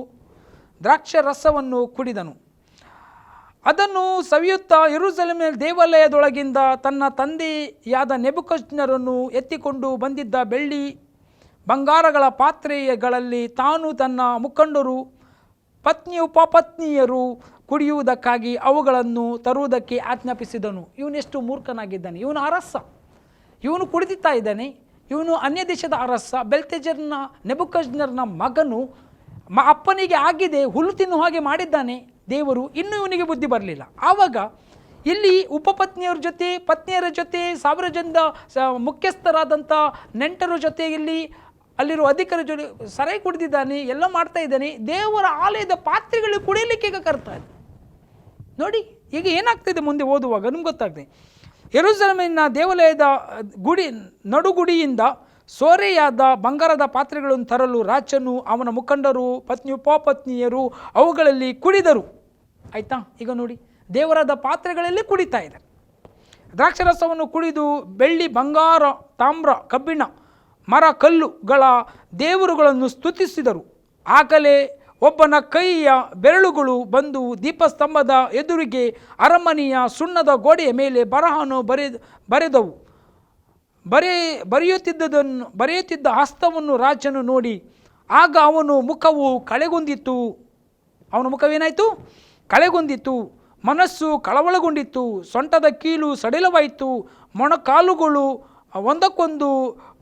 ದ್ರಾಕ್ಷರಸವನ್ನು ಕುಡಿದನು. ಅದನ್ನು ಸವಿಯುತ್ತಾ ಯೆರೂಸಲೇಮಿನ ದೇವಾಲಯದೊಳಗಿಂದ ತನ್ನ ತಂದೆಯಾದ ನೆಬುಕಜ್ಞರನ್ನು ಎತ್ತಿಕೊಂಡು ಬಂದಿದ್ದ ಬೆಳ್ಳಿ ಬಂಗಾರಗಳ ಪಾತ್ರೆಗಳಲ್ಲಿ ತಾನು ತನ್ನ ಮುಖಂಡರು ಪತ್ನಿ ಉಪಪತ್ನಿಯರು ಕುಡಿಯುವುದಕ್ಕಾಗಿ ಅವುಗಳನ್ನು ತರುವುದಕ್ಕೆ ಆಜ್ಞಾಪಿಸಿದನು. ಇವನೆಷ್ಟು ಮೂರ್ಖನಾಗಿದ್ದಾನೆ. ಇವನು ಅರಸ. ಇವನು ಕುಡಿದಿತ್ತಾ ಇದ್ದಾನೆ. ಇವನು ಅನ್ಯ ದೇಶದ ಅರಸ. ಬೆಲ್ತೆಜರ್ನ ನೆಬುಕಜ್ನರ್ನ ಮಗನು ಮ, ಅಪ್ಪನಿಗೆ ಆಗಿದೆ. ಹುಲ್ಲು ತಿನ್ನುವ ಹಾಗೆ ಮಾಡಿದ್ದಾನೆ. ದೇವರು ಇನ್ನೂ ಇವನಿಗೆ ಬುದ್ಧಿ ಬರಲಿಲ್ಲ. ಆವಾಗ ಇಲ್ಲಿ ಉಪಪತ್ನಿಯವ್ರ ಜೊತೆ, ಪತ್ನಿಯರ ಜೊತೆ, ಸಾವಿರ ಜನದ ಮುಖ್ಯಸ್ಥರಾದಂಥ ನೆಂಟರ ಜೊತೆ ಇಲ್ಲಿ ಅಲ್ಲಿರುವ ಅಧಿಕಾರಿ ಜೊತೆ ಸರೈ ಕುಡಿದಿದ್ದಾನೆ, ಎಲ್ಲ ಮಾಡ್ತಾ ಇದ್ದಾನೆ. ದೇವರ ಆಲಯದ ಪಾತ್ರೆಗಳು ಕುಡಿಯಲಿಕ್ಕೆ ಈಗ ಕರ್ತಾ ಇದೆ ನೋಡಿ, ಈಗ ಏನಾಗ್ತಿದೆ ಮುಂದೆ ಓದುವಾಗ? ನಿಮ್ಗೆ ಗೊತ್ತಾಗ್ತದೆ. ಯೆರೂಸಲೇಮಿನ ದೇವಾಲಯದ ಗುಡಿ, ನಡುಗುಡಿಯಿಂದ ಸೋರೆಯಾದ ಬಂಗಾರದ ಪಾತ್ರೆಗಳನ್ನು ತರಲು ರಾಜನು ಅವನ ಮುಖಂಡರು, ಪತ್ನಿ, ಉಪಪತ್ನಿಯರು ಅವುಗಳಲ್ಲಿ ಕುಡಿದರು. ಆಯಿತಾ? ಈಗ ನೋಡಿ, ದೇವರಾದ ಪಾತ್ರೆಗಳಲ್ಲಿ ಕುಡಿತಾ ಇದೆ ದ್ರಾಕ್ಷರಸವನ್ನು ಕುಡಿದು ಬೆಳ್ಳಿ ಬಂಗಾರ, ತಾಮ್ರ, ಕಬ್ಬಿಣ ಮರ ಕಲ್ಲುಗಳ ದೇವರುಗಳನ್ನು ಸ್ತುತಿಸಿದರು. ಆಗಲೇ ಒಬ್ಬನ ಕೈಯ ಬೆರಳುಗಳು ಬಂದು ದೀಪಸ್ತಂಭದ ಎದುರಿಗೆ ಅರಮನೆಯ ಸುಣ್ಣದ ಗೋಡೆಯ ಮೇಲೆ ಬರಹನು ಬರೆ, ಬರೆದವು. ಬರೆ ಬರೆಯುತ್ತಿದ್ದದನ್ನು ಬರೆಯುತ್ತಿದ್ದ ಹಸ್ತವನ್ನು ರಾಜನು ನೋಡಿ, ಆಗ ಅವನು ಮುಖವು ಕಳೆಗೊಂದಿತ್ತು ಅವನ ಮುಖವೇನಾಯಿತು? ಕಳೆಗೊಂದಿತ್ತು ಮನಸ್ಸು ಕಳವಳಗೊಂಡಿತ್ತು. ಸೊಂಟದ ಕೀಲು ಸಡಿಲವಾಯಿತು. ಮೊಣಕಾಲುಗಳು ಒಂದಕ್ಕೊಂದು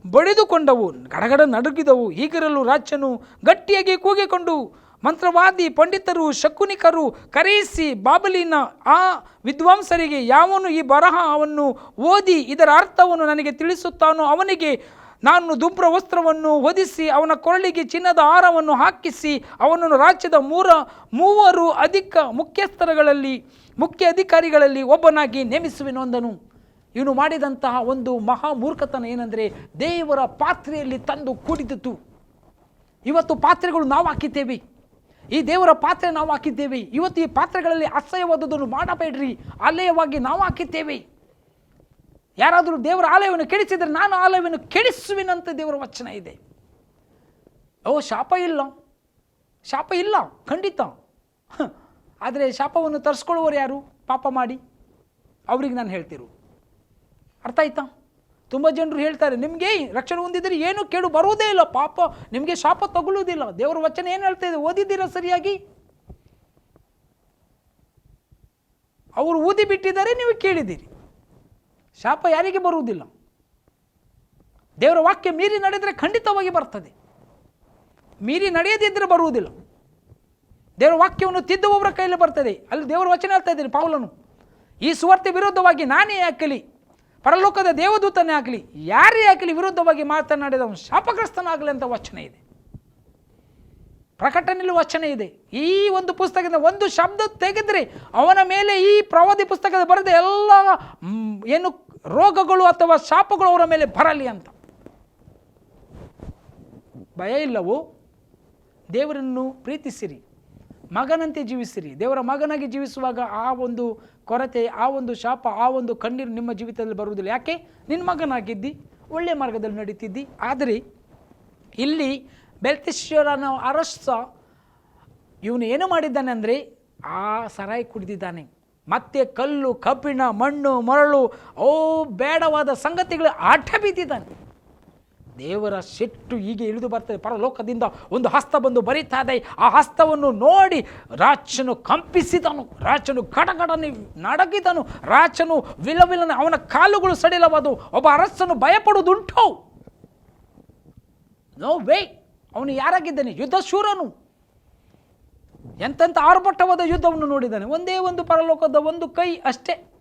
ಬಡಿದುಕೊಂಡವು, ಗಡಗಡ ನಡುಗಿದವು, ಹೀಗಿರಲು ರಾಜನು ಗಟ್ಟಿಯಾಗಿ ಕೂಗಿಕೊಂಡು ಮಂತ್ರವಾದಿ ಪಂಡಿತರು, ಶಕುನಿಕರು ಕರೆಯಿಸಿ ಬಾಬಲಿನ ಆ ವಿದ್ವಾಂಸರಿಗೆ ಯಾವನು ಈ ಬರಹವನ್ನು ಓದಿ ಇದರ ಅರ್ಥವನ್ನು ನನಗೆ ತಿಳಿಸುತ್ತಾನೋ ಅವನಿಗೆ ನಾನು ದುಬ್ರ ವಸ್ತ್ರವನ್ನು ಹೊದಿಸಿ ಅವನ ಕೊರಳಿಗೆ ಚಿನ್ನದ ಹಾರವನ್ನು ಹಾಕಿಸಿ ಅವನನ್ನು ರಾಜ್ಯದ ಮೂರ, ಮೂವರು ಅಧಿಕ ಮುಖ್ಯಸ್ಥರಗಳಲ್ಲಿ, ಮುಖ್ಯ ಅಧಿಕಾರಿಗಳಲ್ಲಿ ಒಬ್ಬನಾಗಿ ನೇಮಿಸುವೆನು ಅಂದನು. ಇವನು ಮಾಡಿದಂತಹ ಒಂದು ಮಹಾ ಮೂರ್ಖತನ ಏನಂದರೆ ದೇವರ ಪಾತ್ರೆಯಲ್ಲಿ ತಂದು ಕೂಡಿದ್ದು ಇವತ್ತು ಪಾತ್ರೆಗಳು ನಾವು ಹಾಕಿದ್ದೇವೆ. ಈ ದೇವರ ಪಾತ್ರೆ ನಾವು ಹಾಕಿದ್ದೇವೆ. ಇವತ್ತು ಈ ಪಾತ್ರೆಗಳಲ್ಲಿ ಅಸಹ್ಯವಾದದನ್ನು ಮಾಡಬೇಡ್ರಿ. ಆಲಯವಾಗಿ ನಾವು ಹಾಕಿದ್ದೇವೆ. ಯಾರಾದರೂ ದೇವರ ಆಲಯವನ್ನು ಕೆಡಿಸಿದರೆ ನಾನು ಆಲಯವನ್ನು ಕೆಡಿಸುವಿನಂತ ದೇವರ ವಚನ ಇದೆ. ಓ, ಶಾಪ ಇಲ್ಲ. ಶಾಪ ಇಲ್ಲ. ಖಂಡಿತ. ಆದರೆ ಶಾಪವನ್ನು ತರಿಸ್ಕೊಳ್ಳುವವರು ಯಾರು? ಪಾಪ ಮಾಡಿ. ಅವ್ರಿಗೆ ನಾನು ಹೇಳ್ತಿರು ಅರ್ಥ ಆಯ್ತಾ? ತುಂಬ ಜನರು ಹೇಳ್ತಾರೆ, ನಿಮಗೆ ರಕ್ಷಣೆ ಹೊಂದಿದ್ರೆ ಏನು ಕೇಳು ಬರುವುದೇ ಇಲ್ಲ, ಪಾಪ. ನಿಮಗೆ ಶಾಪ ತಗೊಳ್ಳುವುದಿಲ್ಲ ದೇವರ ವಚನ ಏನು ಹೇಳ್ತಾ ಇದೆ? ಓದಿದ್ದೀರಾ ಸರಿಯಾಗಿ? ಅವರು ಊದಿ ಬಿಟ್ಟಿದ್ದಾರೆ, ನೀವು ಕೇಳಿದ್ದೀರಿ. ಶಾಪ ಯಾರಿಗೆ ಬರುವುದಿಲ್ಲ? ದೇವರ ವಾಕ್ಯ ಮೀರಿ ನಡೆದರೆ ಖಂಡಿತವಾಗಿ ಬರ್ತದೆ. ಮೀರಿ ನಡೆಯದಿದ್ದರೆ ಬರುವುದಿಲ್ಲ. ದೇವರ ವಾಕ್ಯವನ್ನು ತಿದ್ದುವವರ ಕೈಯಲ್ಲಿ ಬರ್ತದೆ. ಅಲ್ಲಿ ದೇವರ ವಚನ ಹೇಳ್ತಾ ಇದ್ದೀನಿ, ಪಾವಲನು. ಈ ಸುವಾರ್ತೆ ವಿರುದ್ಧವಾಗಿ ನಾನೇ ಹಾಕಲಿ ಪರಲೋಕದ ದೇವದೂತನೇ ಆಗಲಿ ಯಾರೇ ಆಗಲಿ ವಿರುದ್ಧವಾಗಿ ಮಾತನಾಡಿದವನು ಶಾಪಗ್ರಸ್ತನಾಗಲಿ ಅಂತ ವಚನ ಇದೆ. ಪ್ರಕಟಣೆಯಲ್ಲಿ ವಚನ ಇದೆ. ಈ ಒಂದು ಪುಸ್ತಕದಿಂದ ಒಂದು ಶಬ್ದ ತೆಗೆದ್ರೆ ಅವನ ಮೇಲೆ ಈ ಪ್ರವಾದಿ ಪುಸ್ತಕದ ಬರೆದ ಎಲ್ಲ ಏನು ರೋಗಗಳು ಅಥವಾ ಶಾಪಗಳು ಅವರ ಮೇಲೆ ಬರಲಿ ಅಂತ. ಭಯ ಇಲ್ಲವೋ? ದೇವರನ್ನು ಪ್ರೀತಿಸಿರಿ. ಮಗನಂತೆ ಜೀವಿಸಿರಿ. ದೇವರ ಮಗನಾಗಿ ಜೀವಿಸುವಾಗ ಆ ಒಂದು ಕೊರತೆ, ಆ ಒಂದು ಶಾಪ, ಆ ಒಂದು ಕಣ್ಣೀರು ನಿಮ್ಮ ಜೀವಿತದಲ್ಲಿ ಬರುವುದಿಲ್ಲ. ಯಾಕೆ? ನಿನ್ನ ಮಗನಾಗಿದ್ದಿ ಒಳ್ಳೆಯ ಮಾರ್ಗದಲ್ಲಿ ನಡೀತಿದ್ದಿ. ಆದರೆ ಇಲ್ಲಿ ಬೆಲ್ತೇಶ್ವರನ ಅರಸ ಇವನು ಏನು ಮಾಡಿದ್ದಾನೆ ಅಂದರೆ ಆ ಸರಾಯಿ ಕುಡಿದಿದ್ದಾನೆ. ಮತ್ತೆ ಕಲ್ಲು, ಕಬ್ಬಿಣ, ಮಣ್ಣು, ಮರಳು ಓ ಬೇಡವಾದ ಸಂಗತಿಗಳು ಆಟ ಬಿದ್ದಿದ್ದಾನೆ ದೇವರ ಸಿಟ್ಟು ಹೀಗೆ ಇಳಿದು ಬರ್ತದೆ. ಪರಲೋಕದಿಂದ ಒಂದು ಹಸ್ತ ಬಂದು ಬರೀತಾ ಇದೆ ಆ ಹಸ್ತವನ್ನು ನೋಡಿ ರಾಚನು ಕಂಪಿಸಿದನು. ರಾಚನು ಗಡಗಡನೆ ನಡಗಿದನು. ರಾಚನು ವಿಲವಿಲನ ಅವನ ಕಾಲುಗಳು ಸಡಿಲವಾದವು. ಒಬ್ಬ ಅರಸನು ಭಯಪಡುವುದುಂಟು. ನೋ ವೇ ಅವನು ಯಾರಾಗಿದ್ದಾನೆ? ಯುದ್ಧಶೂರನು. ಎಂತೆಂಥ ಆರ್ಭಟವಾದ ಯುದ್ಧವನ್ನು ನೋಡಿದ್ದಾನೆ. ಒಂದೇ ಒಂದು ಪರಲೋಕದ ಒಂದು ಕೈ ಅಷ್ಟೇ.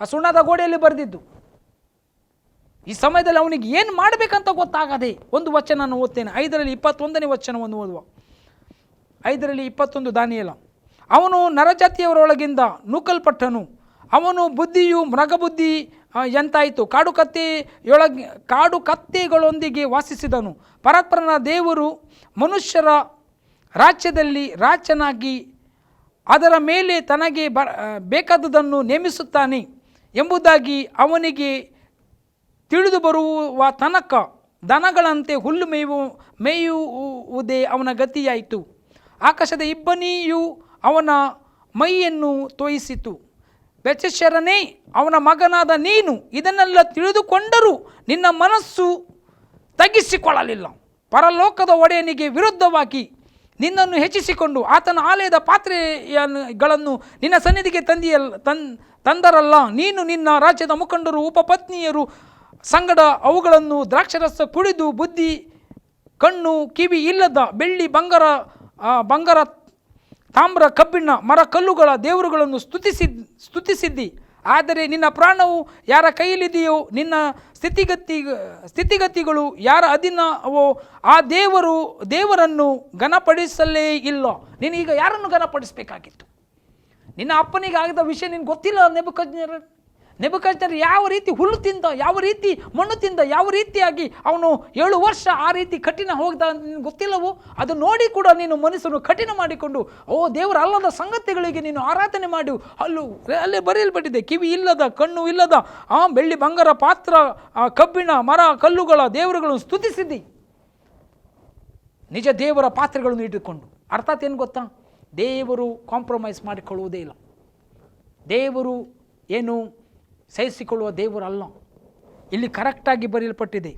ಆ ಸುಣ್ಣದ ಗೋಡೆಯಲ್ಲಿ ಬರೆದಿದ್ದು. ಈ ಸಮಯದಲ್ಲಿ ಅವನಿಗೆ ಏನು ಮಾಡಬೇಕಂತ ಗೊತ್ತಾಗದೆ ಒಂದು ವಚನ ಓದ್ತೇನೆ. ಐದರಲ್ಲಿ ಇಪ್ಪತ್ತೊಂದನೇ ವಚನವನ್ನು ಓದುವ. ಐದರಲ್ಲಿ ಇಪ್ಪತ್ತೊಂದು ದಾನಿಯಲ್ಲ ಅವನು ನರಜಾತಿಯವರೊಳಗಿಂದ ನೂಕಲ್ಪಟ್ಟನು. ಅವನು ಬುದ್ಧಿಯು ಮೃಗಬುದ್ಧಿ ಎಂತಾಯಿತು. ಕಾಡು ಕತ್ತೆಯೊಳಗೆ ಕಾಡು ಕತ್ತೆಗಳೊಂದಿಗೆ ವಾಸಿಸಿದನು. ಪರಾತ್ಪರನ ದೇವರು ಮನುಷ್ಯರ ರಾಜ್ಯದಲ್ಲಿ ರಾಜನಾಗಿ ಅದರ ಮೇಲೆ ತನಗೆ ಬ ಬೇಕಾದುದನ್ನು ನೇಮಿಸುತ್ತಾನೆ ಎಂಬುದಾಗಿ ಅವನಿಗೆ ತಿಳಿದು ಬರುವ ತನಕ ದನಗಳಂತೆ ಹುಲ್ಲು ಮೇಯುವ ಮೇಯುವುದೇ ಅವನ ಗತಿಯಾಯಿತು. ಆಕಾಶದ ಇಬ್ಬನಿಯು ಅವನ ಮೈಯನ್ನು ತೋಯಿಸಿತು. ಬೆಚಶರನೇ ಅವನ ಮಗನಾದ ನೀನು ಇದನ್ನೆಲ್ಲ ತಿಳಿದುಕೊಂಡರೂ ನಿನ್ನ ಮನಸ್ಸು ತಗ್ಗಿಸಿಕೊಳ್ಳಲಿಲ್ಲ. ಪರಲೋಕದ ಒಡೆಯನಿಗೆ ವಿರುದ್ಧವಾಗಿ ನಿನ್ನನ್ನು ಹೆಚ್ಚಿಸಿಕೊಂಡು ಆತನ ಆಲಯದ ಪಾತ್ರೆಗಳನ್ನು ನಿನ್ನ ಸನ್ನಿಧಿಗೆ ತಂದಿಯಲ್ಲ ತಂದರಲ್ಲ. ನೀನು ನಿನ್ನ ರಾಜ್ಯದ ಮುಖಂಡರು, ಉಪಪತ್ನಿಯರು ಸಂಗಡ ಅವುಗಳನ್ನು ದ್ರಾಕ್ಷರಸ ಕುಡಿದು ಬುದ್ಧಿ, ಕಣ್ಣು, ಕಿವಿ ಇಲ್ಲದ ಬೆಳ್ಳಿ ಬಂಗಾರ ಬಂಗಾರ ತಾಮ್ರ, ಕಬ್ಬಿಣ, ಮರ, ಕಲ್ಲುಗಳ ದೇವರುಗಳನ್ನು ಸ್ತುತಿಸಿ, ಸ್ತುತಿಸಿದ್ದಿ. ಆದರೆ ನಿನ್ನ ಪ್ರಾಣವು ಯಾರ ಕೈಯಲ್ಲಿದೆಯೋ, ನಿನ್ನ ಸ್ಥಿತಿಗತಿ, ಸ್ಥಿತಿಗತಿಗಳು ಯಾರ ಅಧೀನವೋ, ಆ ದೇವರು, ದೇವರನ್ನು ಘನಪಡಿಸಲೇ ಇಲ್ಲ. ನೀನು ಈಗ ಯಾರನ್ನು ಘನಪಡಿಸಬೇಕಾಗಿತ್ತು? ನಿನ್ನ ಅಪ್ಪನಿಗೆ ಆಗಿದ ವಿಷಯ ನಿನ್ಗೆ ಗೊತ್ತಿಲ್ಲ ನೆಬಕಜ್ಞರ ನೆಬಕಜ್ಞರ್ ಯಾವ ರೀತಿ ಹುಲ್ಲು ತಿಂದ, ಯಾವ ರೀತಿ ಮಣ್ಣು ತಿಂದ, ಯಾವ ರೀತಿಯಾಗಿ ಅವನು ಏಳು ವರ್ಷ ಆ ರೀತಿ ಕಠಿಣ ಹೋಗ್ದ ಗೊತ್ತಿಲ್ಲವೋ? ಅದು ನೋಡಿ ಕೂಡ ನೀನು ಮನಸ್ಸನ್ನು ಕಠಿಣ ಮಾಡಿಕೊಂಡು, ಓ ದೇವರ, ಅಲ್ಲದ ಸಂಗತಿಗಳಿಗೆ ನೀನು ಆರಾಧನೆ ಮಾಡು. ಅಲ್ಲು ಅಲ್ಲೇ ಬರೆಯಲ್ಪಟ್ಟಿದೆ, ಕಿವಿ ಇಲ್ಲದ, ಕಣ್ಣು ಇಲ್ಲದ, ಆ ಬೆಳ್ಳಿ ಬಂಗಾರ ಪಾತ್ರ ಕಬ್ಬಿಣ, ಮರ, ಕಲ್ಲುಗಳ ದೇವರುಗಳನ್ನು ಸ್ತುತಿಸಿದ್ದಿ. ನಿಜ ದೇವರ ಪಾತ್ರೆಗಳನ್ನು ಇಟ್ಟುಕೊಂಡು. ಅರ್ಥಾತ್ ಏನು ಗೊತ್ತಾ? ದೇವರು ಕಾಂಪ್ರಮೈಸ್ ಮಾಡಿಕೊಳ್ಳುವುದೇ ಇಲ್ಲ. ದೇವರು ಏನು ಸಹಿಸಿಕೊಳ್ಳುವ ದೇವರಲ್ಲ ಇಲ್ಲಿ ಕರೆಕ್ಟಾಗಿ ಬರೆಯಲ್ಪಟ್ಟಿದೆ.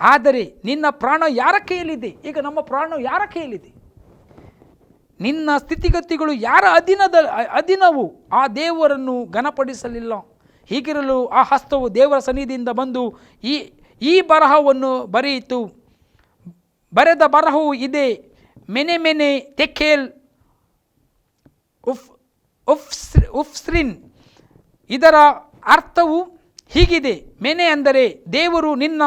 ಆದರೆ ನಿನ್ನ ಪ್ರಾಣ ಯಾರ ಕೈಯಲ್ಲಿದೆ? ಈಗ ನಮ್ಮ ಪ್ರಾಣ ಯಾರ ಕೈಯಲ್ಲಿದೆ? ನಿನ್ನ ಸ್ಥಿತಿಗತಿಗಳು ಯಾರ ಅಧೀನದ, ಅಧೀನವು? ಆ ದೇವರನ್ನು ಘನಪಡಿಸಲಿಲ್ಲ. ಹೀಗಿರಲು ಆ ಹಸ್ತವು ದೇವರ ಸನ್ನಿಧಿಯಿಂದ ಬಂದು ಈ ಈ ಬರಹವನ್ನು ಬರೆಯಿತು. ಬರೆದ ಬರಹವು ಇದೆ. ಮೆನೆ ಮೆನೆ ತೆಖೇಲ್ ಉಫ್, ಉಫ್ಸ್, ಉಫ್ಸ್ರಿನ್. ಇದರ ಅರ್ಥವು ಹೀಗಿದೆ. ಮೆನೆ ಅಂದರೆ ದೇವರು ನಿನ್ನ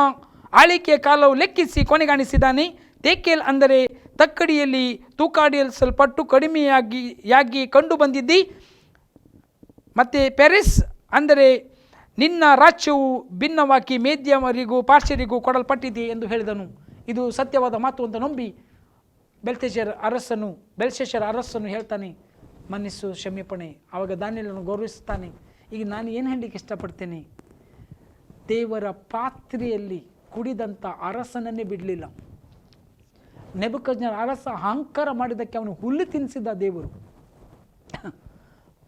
ಆಳಿಕೆಯ ಕಾಲವು ಲೆಕ್ಕಿಸಿ ಕೊನೆಗಾಣಿಸಿದ್ದಾನೆ. ತೇಕೆಲ್ ಅಂದರೆ ತಕ್ಕಡಿಯಲ್ಲಿ ತೂಕಾಡಿಸಲ್ಪಟ್ಟು ಕಡಿಮೆಯಾಗಿ, ಯಾಗಿ ಕಂಡು ಬಂದಿದ್ದಿ. ಮತ್ತು ಪ್ಯಾರಿಸ್ ಅಂದರೆ ನಿನ್ನ ರಾಜ್ಯವು ಭಿನ್ನವಾಗಿ ಮೇದ್ಯಮರಿಗೂ ಪಾರ್ಶ್ವರಿಗೂ ಕೊಡಲ್ಪಟ್ಟಿದೆ ಎಂದು ಹೇಳಿದನು. ಇದು ಸತ್ಯವಾದ ಮಾತು ಅಂತ ನಂಬಿ ಬೆಲ್ತೇಶ್ವರ ಅರಸನು, ಬೆಲ್ಶೇಷರ ಅರಸನು ಹೇಳ್ತಾನೆ ಮನಸ್ಸು ಕ್ಷಮೆಪಣೆ. ಆವಾಗ ದಾನಿಯಲನ್ನು ಗೌರವಿಸ್ತಾನೆ ಈಗ ನಾನು ಏನು ಹೇಳಲಿಕ್ಕೆ ಇಷ್ಟಪಡ್ತೇನೆ? ದೇವರ ಪಾತ್ರೆಯಲ್ಲಿ ಕುಡಿದಂಥ ಅರಸನನ್ನೇ ಬಿಡಲಿಲ್ಲ. ನೆಬಕಜ್ಞರ ಅರಸ ಅಹಂಕಾರ ಮಾಡಿದ್ದಕ್ಕೆ ಅವನು ಹುಲ್ಲು ತಿನ್ನಿಸಿದ ದೇವರು.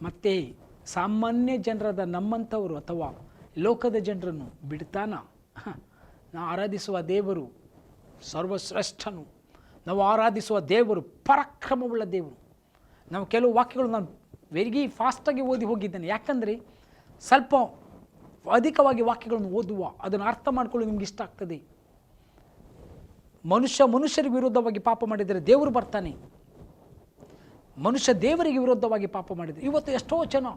ಮತ್ತೆ ಸಾಮಾನ್ಯ ಜನರಾದ ನಮ್ಮಂಥವರು ಅಥವಾ ಲೋಕದ ಜನರನ್ನು ಬಿಡ್ತಾನ? ನಾವು ಆರಾಧಿಸುವ ದೇವರು ಸರ್ವಶ್ರೇಷ್ಠನು. ನಾವು ಆರಾಧಿಸುವ ದೇವರು ಪರಾಕ್ರಮವುಳ್ಳ ದೇವರು. ನಾವು ಕೆಲವು ವಾಕ್ಯಗಳು ನಾನು ವೆರಿ ಫಾಸ್ಟಾಗಿ ಓದಿ ಹೋಗಿದ್ದೇನೆ. ಯಾಕಂದರೆ ಸ್ವಲ್ಪ ಅಧಿಕವಾಗಿ ವಾಕ್ಯಗಳನ್ನು ಓದುವ, ಅದನ್ನು ಅರ್ಥ ಮಾಡಿಕೊಳ್ಳಲು ನಿಮ್ಗೆ ಇಷ್ಟ ಆಗ್ತದೆ. ಮನುಷ್ಯ ಮನುಷ್ಯರಿಗೆ ವಿರುದ್ಧವಾಗಿ ಪಾಪ ಮಾಡಿದರೆ ದೇವರು ಬರ್ತಾನೆ. ಮನುಷ್ಯ ದೇವರಿಗೆ ವಿರುದ್ಧವಾಗಿ ಪಾಪ ಮಾಡಿದರೆ. ಇವತ್ತು ಎಷ್ಟೋ ಜನ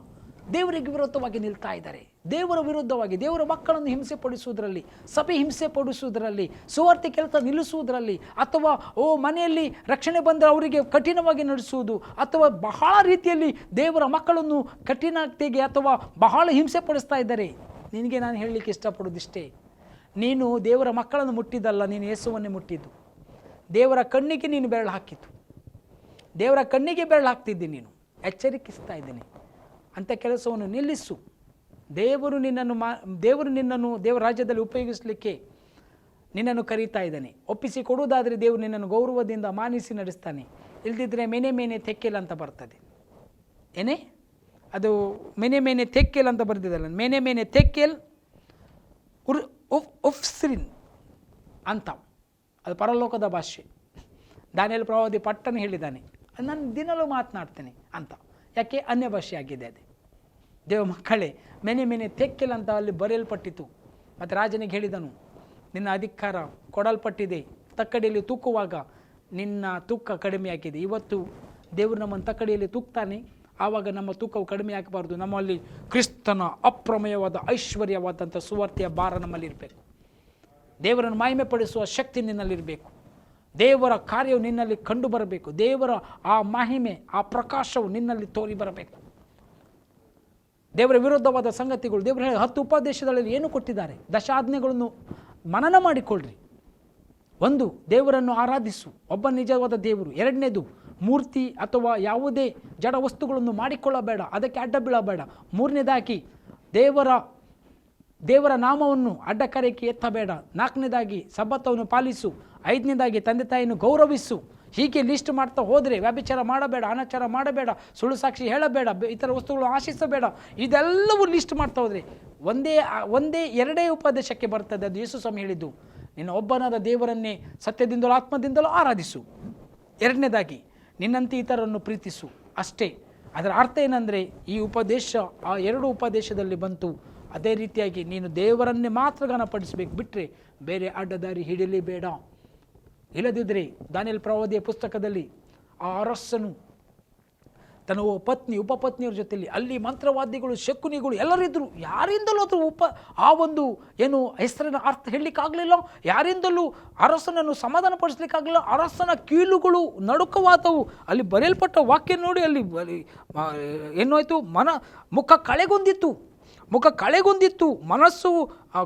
ದೇವರಿಗೆ ವಿರುದ್ಧವಾಗಿ ನಿಲ್ತಾ ಇದ್ದಾರೆ. ದೇವರ ವಿರುದ್ಧವಾಗಿ, ದೇವರ ಮಕ್ಕಳನ್ನು ಹಿಂಸೆ ಪಡಿಸುವುದರಲ್ಲಿ ಸಭೆ ಹಿಂಸೆ ಪಡಿಸುವುದರಲ್ಲಿ ಸುವಾರ್ತೆ ಕೆಲಸ ನಿಲ್ಲಿಸುವುದರಲ್ಲಿ, ಅಥವಾ, ಓ, ಮನೆಯಲ್ಲಿ ರಕ್ಷಣೆ ಬಂದರೆ ಅವರಿಗೆ ಕಠಿಣವಾಗಿ ನಡೆಸುವುದು, ಅಥವಾ ಬಹಳ ರೀತಿಯಲ್ಲಿ ದೇವರ ಮಕ್ಕಳನ್ನು ಕಠಿಣತೆಗೆ ಅಥವಾ ಬಹಳ ಹಿಂಸೆ ಪಡಿಸ್ತಾ ಇದ್ದಾರೆ. ನಿನಗೆ ನಾನು ಹೇಳಲಿಕ್ಕೆ ಇಷ್ಟಪಡೋದಿಷ್ಟೇ ನೀನು ದೇವರ ಮಕ್ಕಳನ್ನು ಮುಟ್ಟಿದ್ದಲ್ಲ, ನೀನು ಯೇಸುವನ್ನೇ ಮುಟ್ಟಿದ್ದು. ದೇವರ ಕಣ್ಣಿಗೆ ನೀನು ಬೆರಳು ಹಾಕಿತು ದೇವರ ಕಣ್ಣಿಗೆ ಬೆರಳು ಹಾಕ್ತಿದ್ದೆ ನೀನು. ಎಚ್ಚರಿಕಿಸ್ತಾ ಇದ್ದೀನಿ. ಅಂಥ ಕೆಲಸವನ್ನು ನಿಲ್ಲಿಸು. ದೇವರು ನಿನ್ನನ್ನು ಮಾ, ದೇವರು ನಿನ್ನನ್ನು ದೇವರ ರಾಜ್ಯದಲ್ಲಿ ಉಪಯೋಗಿಸಲಿಕ್ಕೆ ನಿನ್ನನ್ನು ಕರೀತಾ ಇದ್ದಾನೆ. ಒಪ್ಪಿಸಿ ಕೊಡುವುದಾದರೆ ದೇವರು ನಿನ್ನನ್ನು ಗೌರವದಿಂದ ಮಾನಿಸಿ ನಡೆಸ್ತಾನೆ. ಇಲ್ಲದಿದ್ದರೆ ಮೇನೆ ಮೇನೆ ತೆಕ್ಕೆಲ್ ಅಂತ ಬರ್ತದೆ. ಏನೇ? ಅದು ಮೆನೆ ಮೇನೆ ತೆಕ್ಕೆಲ್ ಅಂತ ಬರ್ತಿದ್ದಲ್ಲ ಮೇನೆ ಮೇನೆ ತೆಕ್ಕೆಲ್ ಉರ್, ಉಫ್, ಉಫ್ಸ್ರಿನ್ ಅಂತ. ಅದು ಪರಲೋಕದ ಭಾಷೆ ದಾನಿಯಲ್ ಪ್ರವಾದಿ ಪಟ್ಟನೆ ಹೇಳಿದ್ದಾನೆ ನಾನು ದಿನಲೂ ಮಾತನಾಡ್ತೇನೆ ಅಂತ. ಯಾಕೆ? ಅನ್ಯ ಅದು. ಆಗಿದೆ ಅದೇ ದೇವ ಮಕ್ಕಳೇ, ಮೆನೆ ಮೆನೆ ತೆಕ್ಕಿಲ್ ಅಂತ ಅಲ್ಲಿ ಬರೆಯಲ್ಪಟ್ಟಿತು. ಮತ್ತು ರಾಜನಿಗೆ ಹೇಳಿದನು, ನಿನ್ನ ಅಧಿಕಾರ ಕೊಡಲ್ಪಟ್ಟಿದೆ. ತಕ್ಕಡಿಯಲ್ಲಿ ತೂಕುವಾಗ ನಿನ್ನ ತೂಕ ಕಡಿಮೆಯಾಗಿದೆ ಇವತ್ತು ದೇವರು ನಮ್ಮನ್ನು ತಕ್ಕಡಿಯಲ್ಲಿ ತೂಕ್ತಾನೆ. ಆವಾಗ ನಮ್ಮ ತೂಕವು ಕಡಿಮೆ ಆಗಬಾರ್ದು. ನಮ್ಮಲ್ಲಿ ಕ್ರಿಸ್ತನ ಅಪ್ರಮೇಯವಾದ, ಐಶ್ವರ್ಯವಾದಂಥ ಸುವಾರ್ತೆಯ ಭಾರ ನಮ್ಮಲ್ಲಿರಬೇಕು. ದೇವರನ್ನು ಮಾಹಿಮೆ ಪಡಿಸುವ ಶಕ್ತಿ ನಿನ್ನಲ್ಲಿರಬೇಕು. ದೇವರ ಕಾರ್ಯವು ನಿನ್ನಲ್ಲಿ ಕಂಡು ಬರಬೇಕು ದೇವರ ಆ ಮಹಿಮೆ, ಆ ಪ್ರಕಾಶವು ನಿನ್ನಲ್ಲಿ ತೋರಿ ಬರಬೇಕು ದೇವರ ವಿರುದ್ಧವಾದ ಸಂಗತಿಗಳು, ದೇವರು ಹೇಳಿ ಹತ್ತು ಉಪದೇಶಗಳಲ್ಲಿ ಏನು ಕೊಟ್ಟಿದ್ದಾರೆ? ದಶಾಜ್ಞೆಗಳನ್ನು ಮನನ ಮಾಡಿಕೊಳ್ಳ್ರಿ. ಒಂದು, ದೇವರನ್ನು ಆರಾಧಿಸು. ಒಬ್ಬ ನಿಜವಾದ ದೇವರು. ಎರಡನೇದು, ಮೂರ್ತಿ ಅಥವಾ ಯಾವುದೇ ಜಡ ವಸ್ತುಗಳನ್ನು ಮಾಡಿಕೊಳ್ಳಬೇಡ. ಅದಕ್ಕೆ ಅಡ್ಡ ಬೀಳಬೇಡ. ಮೂರನೇದಾಗಿ ದೇವರ ದೇವರ ನಾಮವನ್ನು ಅಡ್ಡ ಅಡ್ಡಕರೆಗೆ ಎತ್ತಬೇಡ. ನಾಲ್ಕನೇದಾಗಿ ಸಬ್ಬತ್ತವನ್ನು ಪಾಲಿಸು. ಐದನೇದಾಗಿ ತಂದೆ ತಾಯಿಯನ್ನು ಗೌರವಿಸು. ಹೀಗೆ ಲಿಸ್ಟ್ ಮಾಡ್ತಾ ಹೋದರೆ ವ್ಯಭಿಚಾರ ಮಾಡಬೇಡ, ಅನಾಚಾರ ಮಾಡಬೇಡ, ಸುಳ್ಳು ಸಾಕ್ಷಿ ಹೇಳಬೇಡ ಇತರ ವಸ್ತುಗಳು ಆಶಿಸಬೇಡ. ಇದೆಲ್ಲವೂ ಲಿಸ್ಟ್ ಮಾಡ್ತಾ ಹೋದರೆ ಒಂದೇ ಒಂದೇ ಎರಡೇ ಉಪದೇಶಕ್ಕೆ ಬರ್ತದೆ ಅದು ಯೇಸು ಸ್ವಾಮಿ ಹೇಳಿದ್ದು. ನಿನ್ನ ಒಬ್ಬನಾದ ದೇವರನ್ನೇ ಸತ್ಯದಿಂದಲೂ ಆತ್ಮದಿಂದಲೂ ಆರಾಧಿಸು. ಎರಡನೇದಾಗಿ ನಿನ್ನಂತೆ ಇತರನ್ನು ಪ್ರೀತಿಸು. ಅಷ್ಟೇ. ಅದರ ಅರ್ಥ ಏನಂದರೆ ಈ ಉಪದೇಶ, ಆ ಎರಡು ಉಪದೇಶದಲ್ಲಿ ಬಂತು. ಅದೇ ರೀತಿಯಾಗಿ ನೀನು ದೇವರನ್ನೇ ಮಾತ್ರ ಗಣಪಡಿಸಬೇಕು ಬಿಟ್ಟರೆ ಬೇರೆ ಅಡ್ಡದಾರಿ ಹಿಡಿಯಲೇಬೇಡ ಇಲ್ಲದಿದ್ದರೆ ದಾನಿಯಲ್ ಪ್ರವಾದಿಯ ಪುಸ್ತಕದಲ್ಲಿ ಆ ಅರಸನು ತನ್ನ ಪತ್ನಿ ಉಪಪತ್ನಿಯರ ಜೊತೆಯಲ್ಲಿ ಅಲ್ಲಿ ಮಂತ್ರವಾದಿಗಳು, ಶಕುನಿಗಳು ಎಲ್ಲರಿದ್ದರು. ಯಾರಿಂದಲೂ ಅದು ಉಪ, ಆ ಒಂದು ಏನು ಹೆಸರಿನ ಅರ್ಥ ಹೇಳಲಿಕ್ಕಾಗಲಿಲ್ಲ. ಯಾರಿಂದಲೂ ಅರಸನನ್ನು ಸಮಾಧಾನಪಡಿಸ್ಲಿಕ್ಕಾಗಲಿಲ್ಲ. ಅರಸನ ಕೀಲುಗಳು ನಡುಕವಾದವು. ಅಲ್ಲಿ ಬರೆಯಲ್ಪಟ್ಟ ವಾಕ್ಯ ನೋಡಿ ಅಲ್ಲಿ ಏನಾಯಿತು ಮನ, ಮುಖ ಕಳೆಗೊಂದಿತ್ತು ಮುಖ ಕಳೆಗೊಂದಿತ್ತು ಮನಸ್ಸು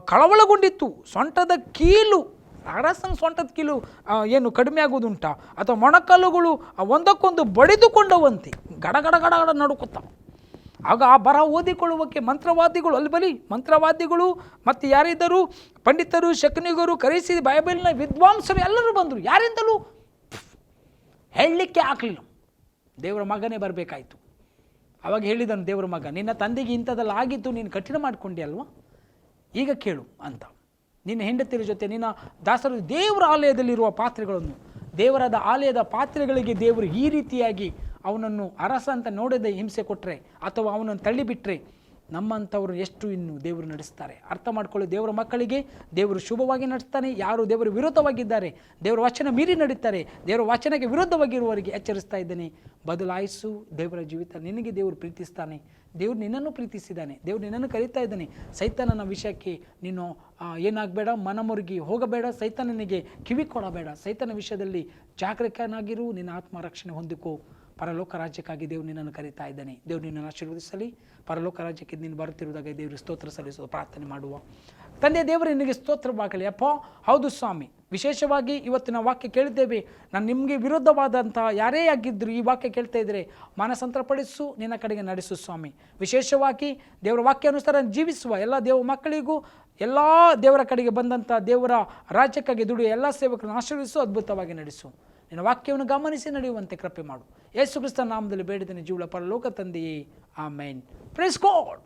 ಕಳವಳಗೊಂಡಿತ್ತು. ಸೊಂಟದ ಕೀಲು ಅರಸನ ಸೊಂಟದ ಕೀಲು ಏನು ಕಡಿಮೆ ಆಗೋದುಂಟ ಅಥವಾ ಮೊಣಕಲ್ಲುಗಳು ಒಂದಕ್ಕೊಂದು ಬಡಿದುಕೊಂಡವಂತೆ? ಗಡ ಗಡ ಗಡ ಗಡ ಆಗ ಆ ಬರ ಓದಿಕೊಳ್ಳುವಕ್ಕೆ ಮಂತ್ರವಾದಿಗಳು, ಅಲ್ಲಿ ಬಲಿ, ಮಂತ್ರವಾದಿಗಳು, ಮತ್ತು ಯಾರಿದ್ದರು? ಪಂಡಿತರು, ಶಕ್ನಿಗರು ಕರೆಸಿ ಬೈಬಲ್ನ ವಿದ್ವಾಂಸರು ಎಲ್ಲರೂ ಬಂದರು. ಯಾರಿಂದಲೂ? ಹೇಳಲಿಕ್ಕೆ ಆಗಲಿಲ್ಲ. ದೇವರ ಮಗನೇ ಬರಬೇಕಾಯಿತು. ಅವಾಗ ಹೇಳಿದನು ದೇವರ ಮಗ, ನಿನ್ನ ತಂದೆಗೆ ಇಂಥದ್ದೆಲ್ಲ ಆಗಿತ್ತು, ನೀನು ಕಠಿಣ ಮಾಡಿಕೊಂಡೆ ಅಲ್ವಾ? ಈಗ ಕೇಳು ಅಂತ. ನಿನ್ನ ಹೆಂಡತಿಯರ ಜೊತೆ, ನಿನ್ನ ದಾಸರು ದೇವರ ಆಲಯದಲ್ಲಿರುವ ಪಾತ್ರೆಗಳನ್ನು, ದೇವರಾದ ಆಲಯದ ಪಾತ್ರೆಗಳಿಗೆ ದೇವರು ಈ ರೀತಿಯಾಗಿ ಅವನನ್ನು ಅರಸ ಅಂತ ನೋಡದೆ ಹಿಂಸೆ ಕೊಟ್ಟರೆ ಅಥವಾ ಅವನನ್ನು ತಳ್ಳಿಬಿಟ್ರೆ ನಮ್ಮಂಥವ್ರು ಎಷ್ಟು ಇನ್ನು ದೇವರು ನಡೆಸ್ತಾರೆ? ಅರ್ಥ ಮಾಡ್ಕೊಳ್ಳಿ, ದೇವರ ಮಕ್ಕಳಿಗೆ ದೇವರು ಶುಭವಾಗಿ ನಡೆಸ್ತಾನೆ, ಯಾರು ದೇವರು ವಿರೋಧವಾಗಿದ್ದಾರೆ, ದೇವರ ವಚನ ಮೀರಿ ನಡೀತಾರೆ, ದೇವರ ವಚನಕ್ಕೆ ವಿರೋಧವಾಗಿರುವವರಿಗೆ ಎಚ್ಚರಿಸ್ತಾ ಇದ್ದೇನೆ. ಬದಲಾಯಿಸು, ದೇವರ ಜೀವಿತ ನಿನಗೆ ದೇವರು ಪ್ರೀತಿಸ್ತಾನೆ, ದೇವ್ರು ನಿನ್ನನ್ನು ಪ್ರೀತಿಸಿದ್ದಾನೆ, ದೇವ್ರು ನಿನ್ನನ್ನು ಕರೀತಾ ಇದ್ದಾನೆ. ಸೈತಾನನ ವಿಷಯಕ್ಕೆ ನೀನು ಏನಾಗಬೇಡ, ಮನಮುರುಗಿ ಹೋಗಬೇಡ, ಸೈತಾನನಿಗೆ ಕಿವಿ ಕೊಡಬೇಡ ಸೈತನ ವಿಷಯದಲ್ಲಿ ಜಾಗರೂಕನಾಗಿರು ನಿನ್ನ ಆತ್ಮರಕ್ಷಣೆ ಹೊಂದಿಕೋ. ಪರಲೋಕ ರಾಜ್ಯಕ್ಕಾಗಿ ದೇವ್ರು ನಿನ್ನನ್ನು ಕರೀತಾ ಇದ್ದಾನೆ. ದೇವ್ರು ನಿನ್ನನ್ನು ಆಶೀರ್ವದಿಸಲಿ. ಪರಲೋಕ ರಾಜ್ಯಕ್ಕೆ ನೀನು ಬರುತ್ತಿರುವುದಾಗಿ ದೇವರು ಸ್ತೋತ್ರ ಸಲ್ಲಿಸುವ ಪ್ರಾರ್ಥನೆ ಮಾಡುವ. ತಂದೆ ದೇವರು, ನಿನಗೆ ಸ್ತೋತ್ರವಾಗಲಿ ಅಪ್ಪ, ಹೌದು ಸ್ವಾಮಿ. ವಿಶೇಷವಾಗಿ ಇವತ್ತಿನ ವಾಕ್ಯ ಕೇಳಿದ್ದೇವೆ. ನಾನು ನಿಮಗೆ ವಿರುದ್ಧವಾದಂಥ ಯಾರೇ ಆಗಿದ್ದರೂ ಈ ವಾಕ್ಯ ಕೇಳ್ತಾ ಇದ್ದರೆ ಮಾನಸಂತರಪಡಿಸು ನಿನ್ನ ಕಡೆಗೆ ನಡೆಸು ಸ್ವಾಮಿ. ವಿಶೇಷವಾಗಿ ದೇವರ ವಾಕ್ಯ ಅನುಸಾರ ಜೀವಿಸುವ ಎಲ್ಲ ದೇವ ಮಕ್ಕಳಿಗೂ, ಎಲ್ಲ ದೇವರ ಕಡೆಗೆ ಬಂದಂಥ ದೇವರ ರಾಜ್ಯಕ್ಕಾಗಿ ದುಡಿಯುವ ಎಲ್ಲ ಸೇವಕರನ್ನು ಆಶೀರ್ವಿಸು ಅದ್ಭುತವಾಗಿ ನಡೆಸು. ನಿನ್ನ ವಾಕ್ಯವನ್ನು ಗಮನಿಸಿ ನಡೆಯುವಂತೆ ಕೃಪೆ ಮಾಡು. ಯೇಸು ಕ್ರಿಸ್ತನ ನಾಮದಲ್ಲಿ ಬೇಡಿದ್ದೇನೆ, ಜೀವಳ ಪರಲೋಕ ತಂದೆಯೇ. ಆಮೇನ್. Press god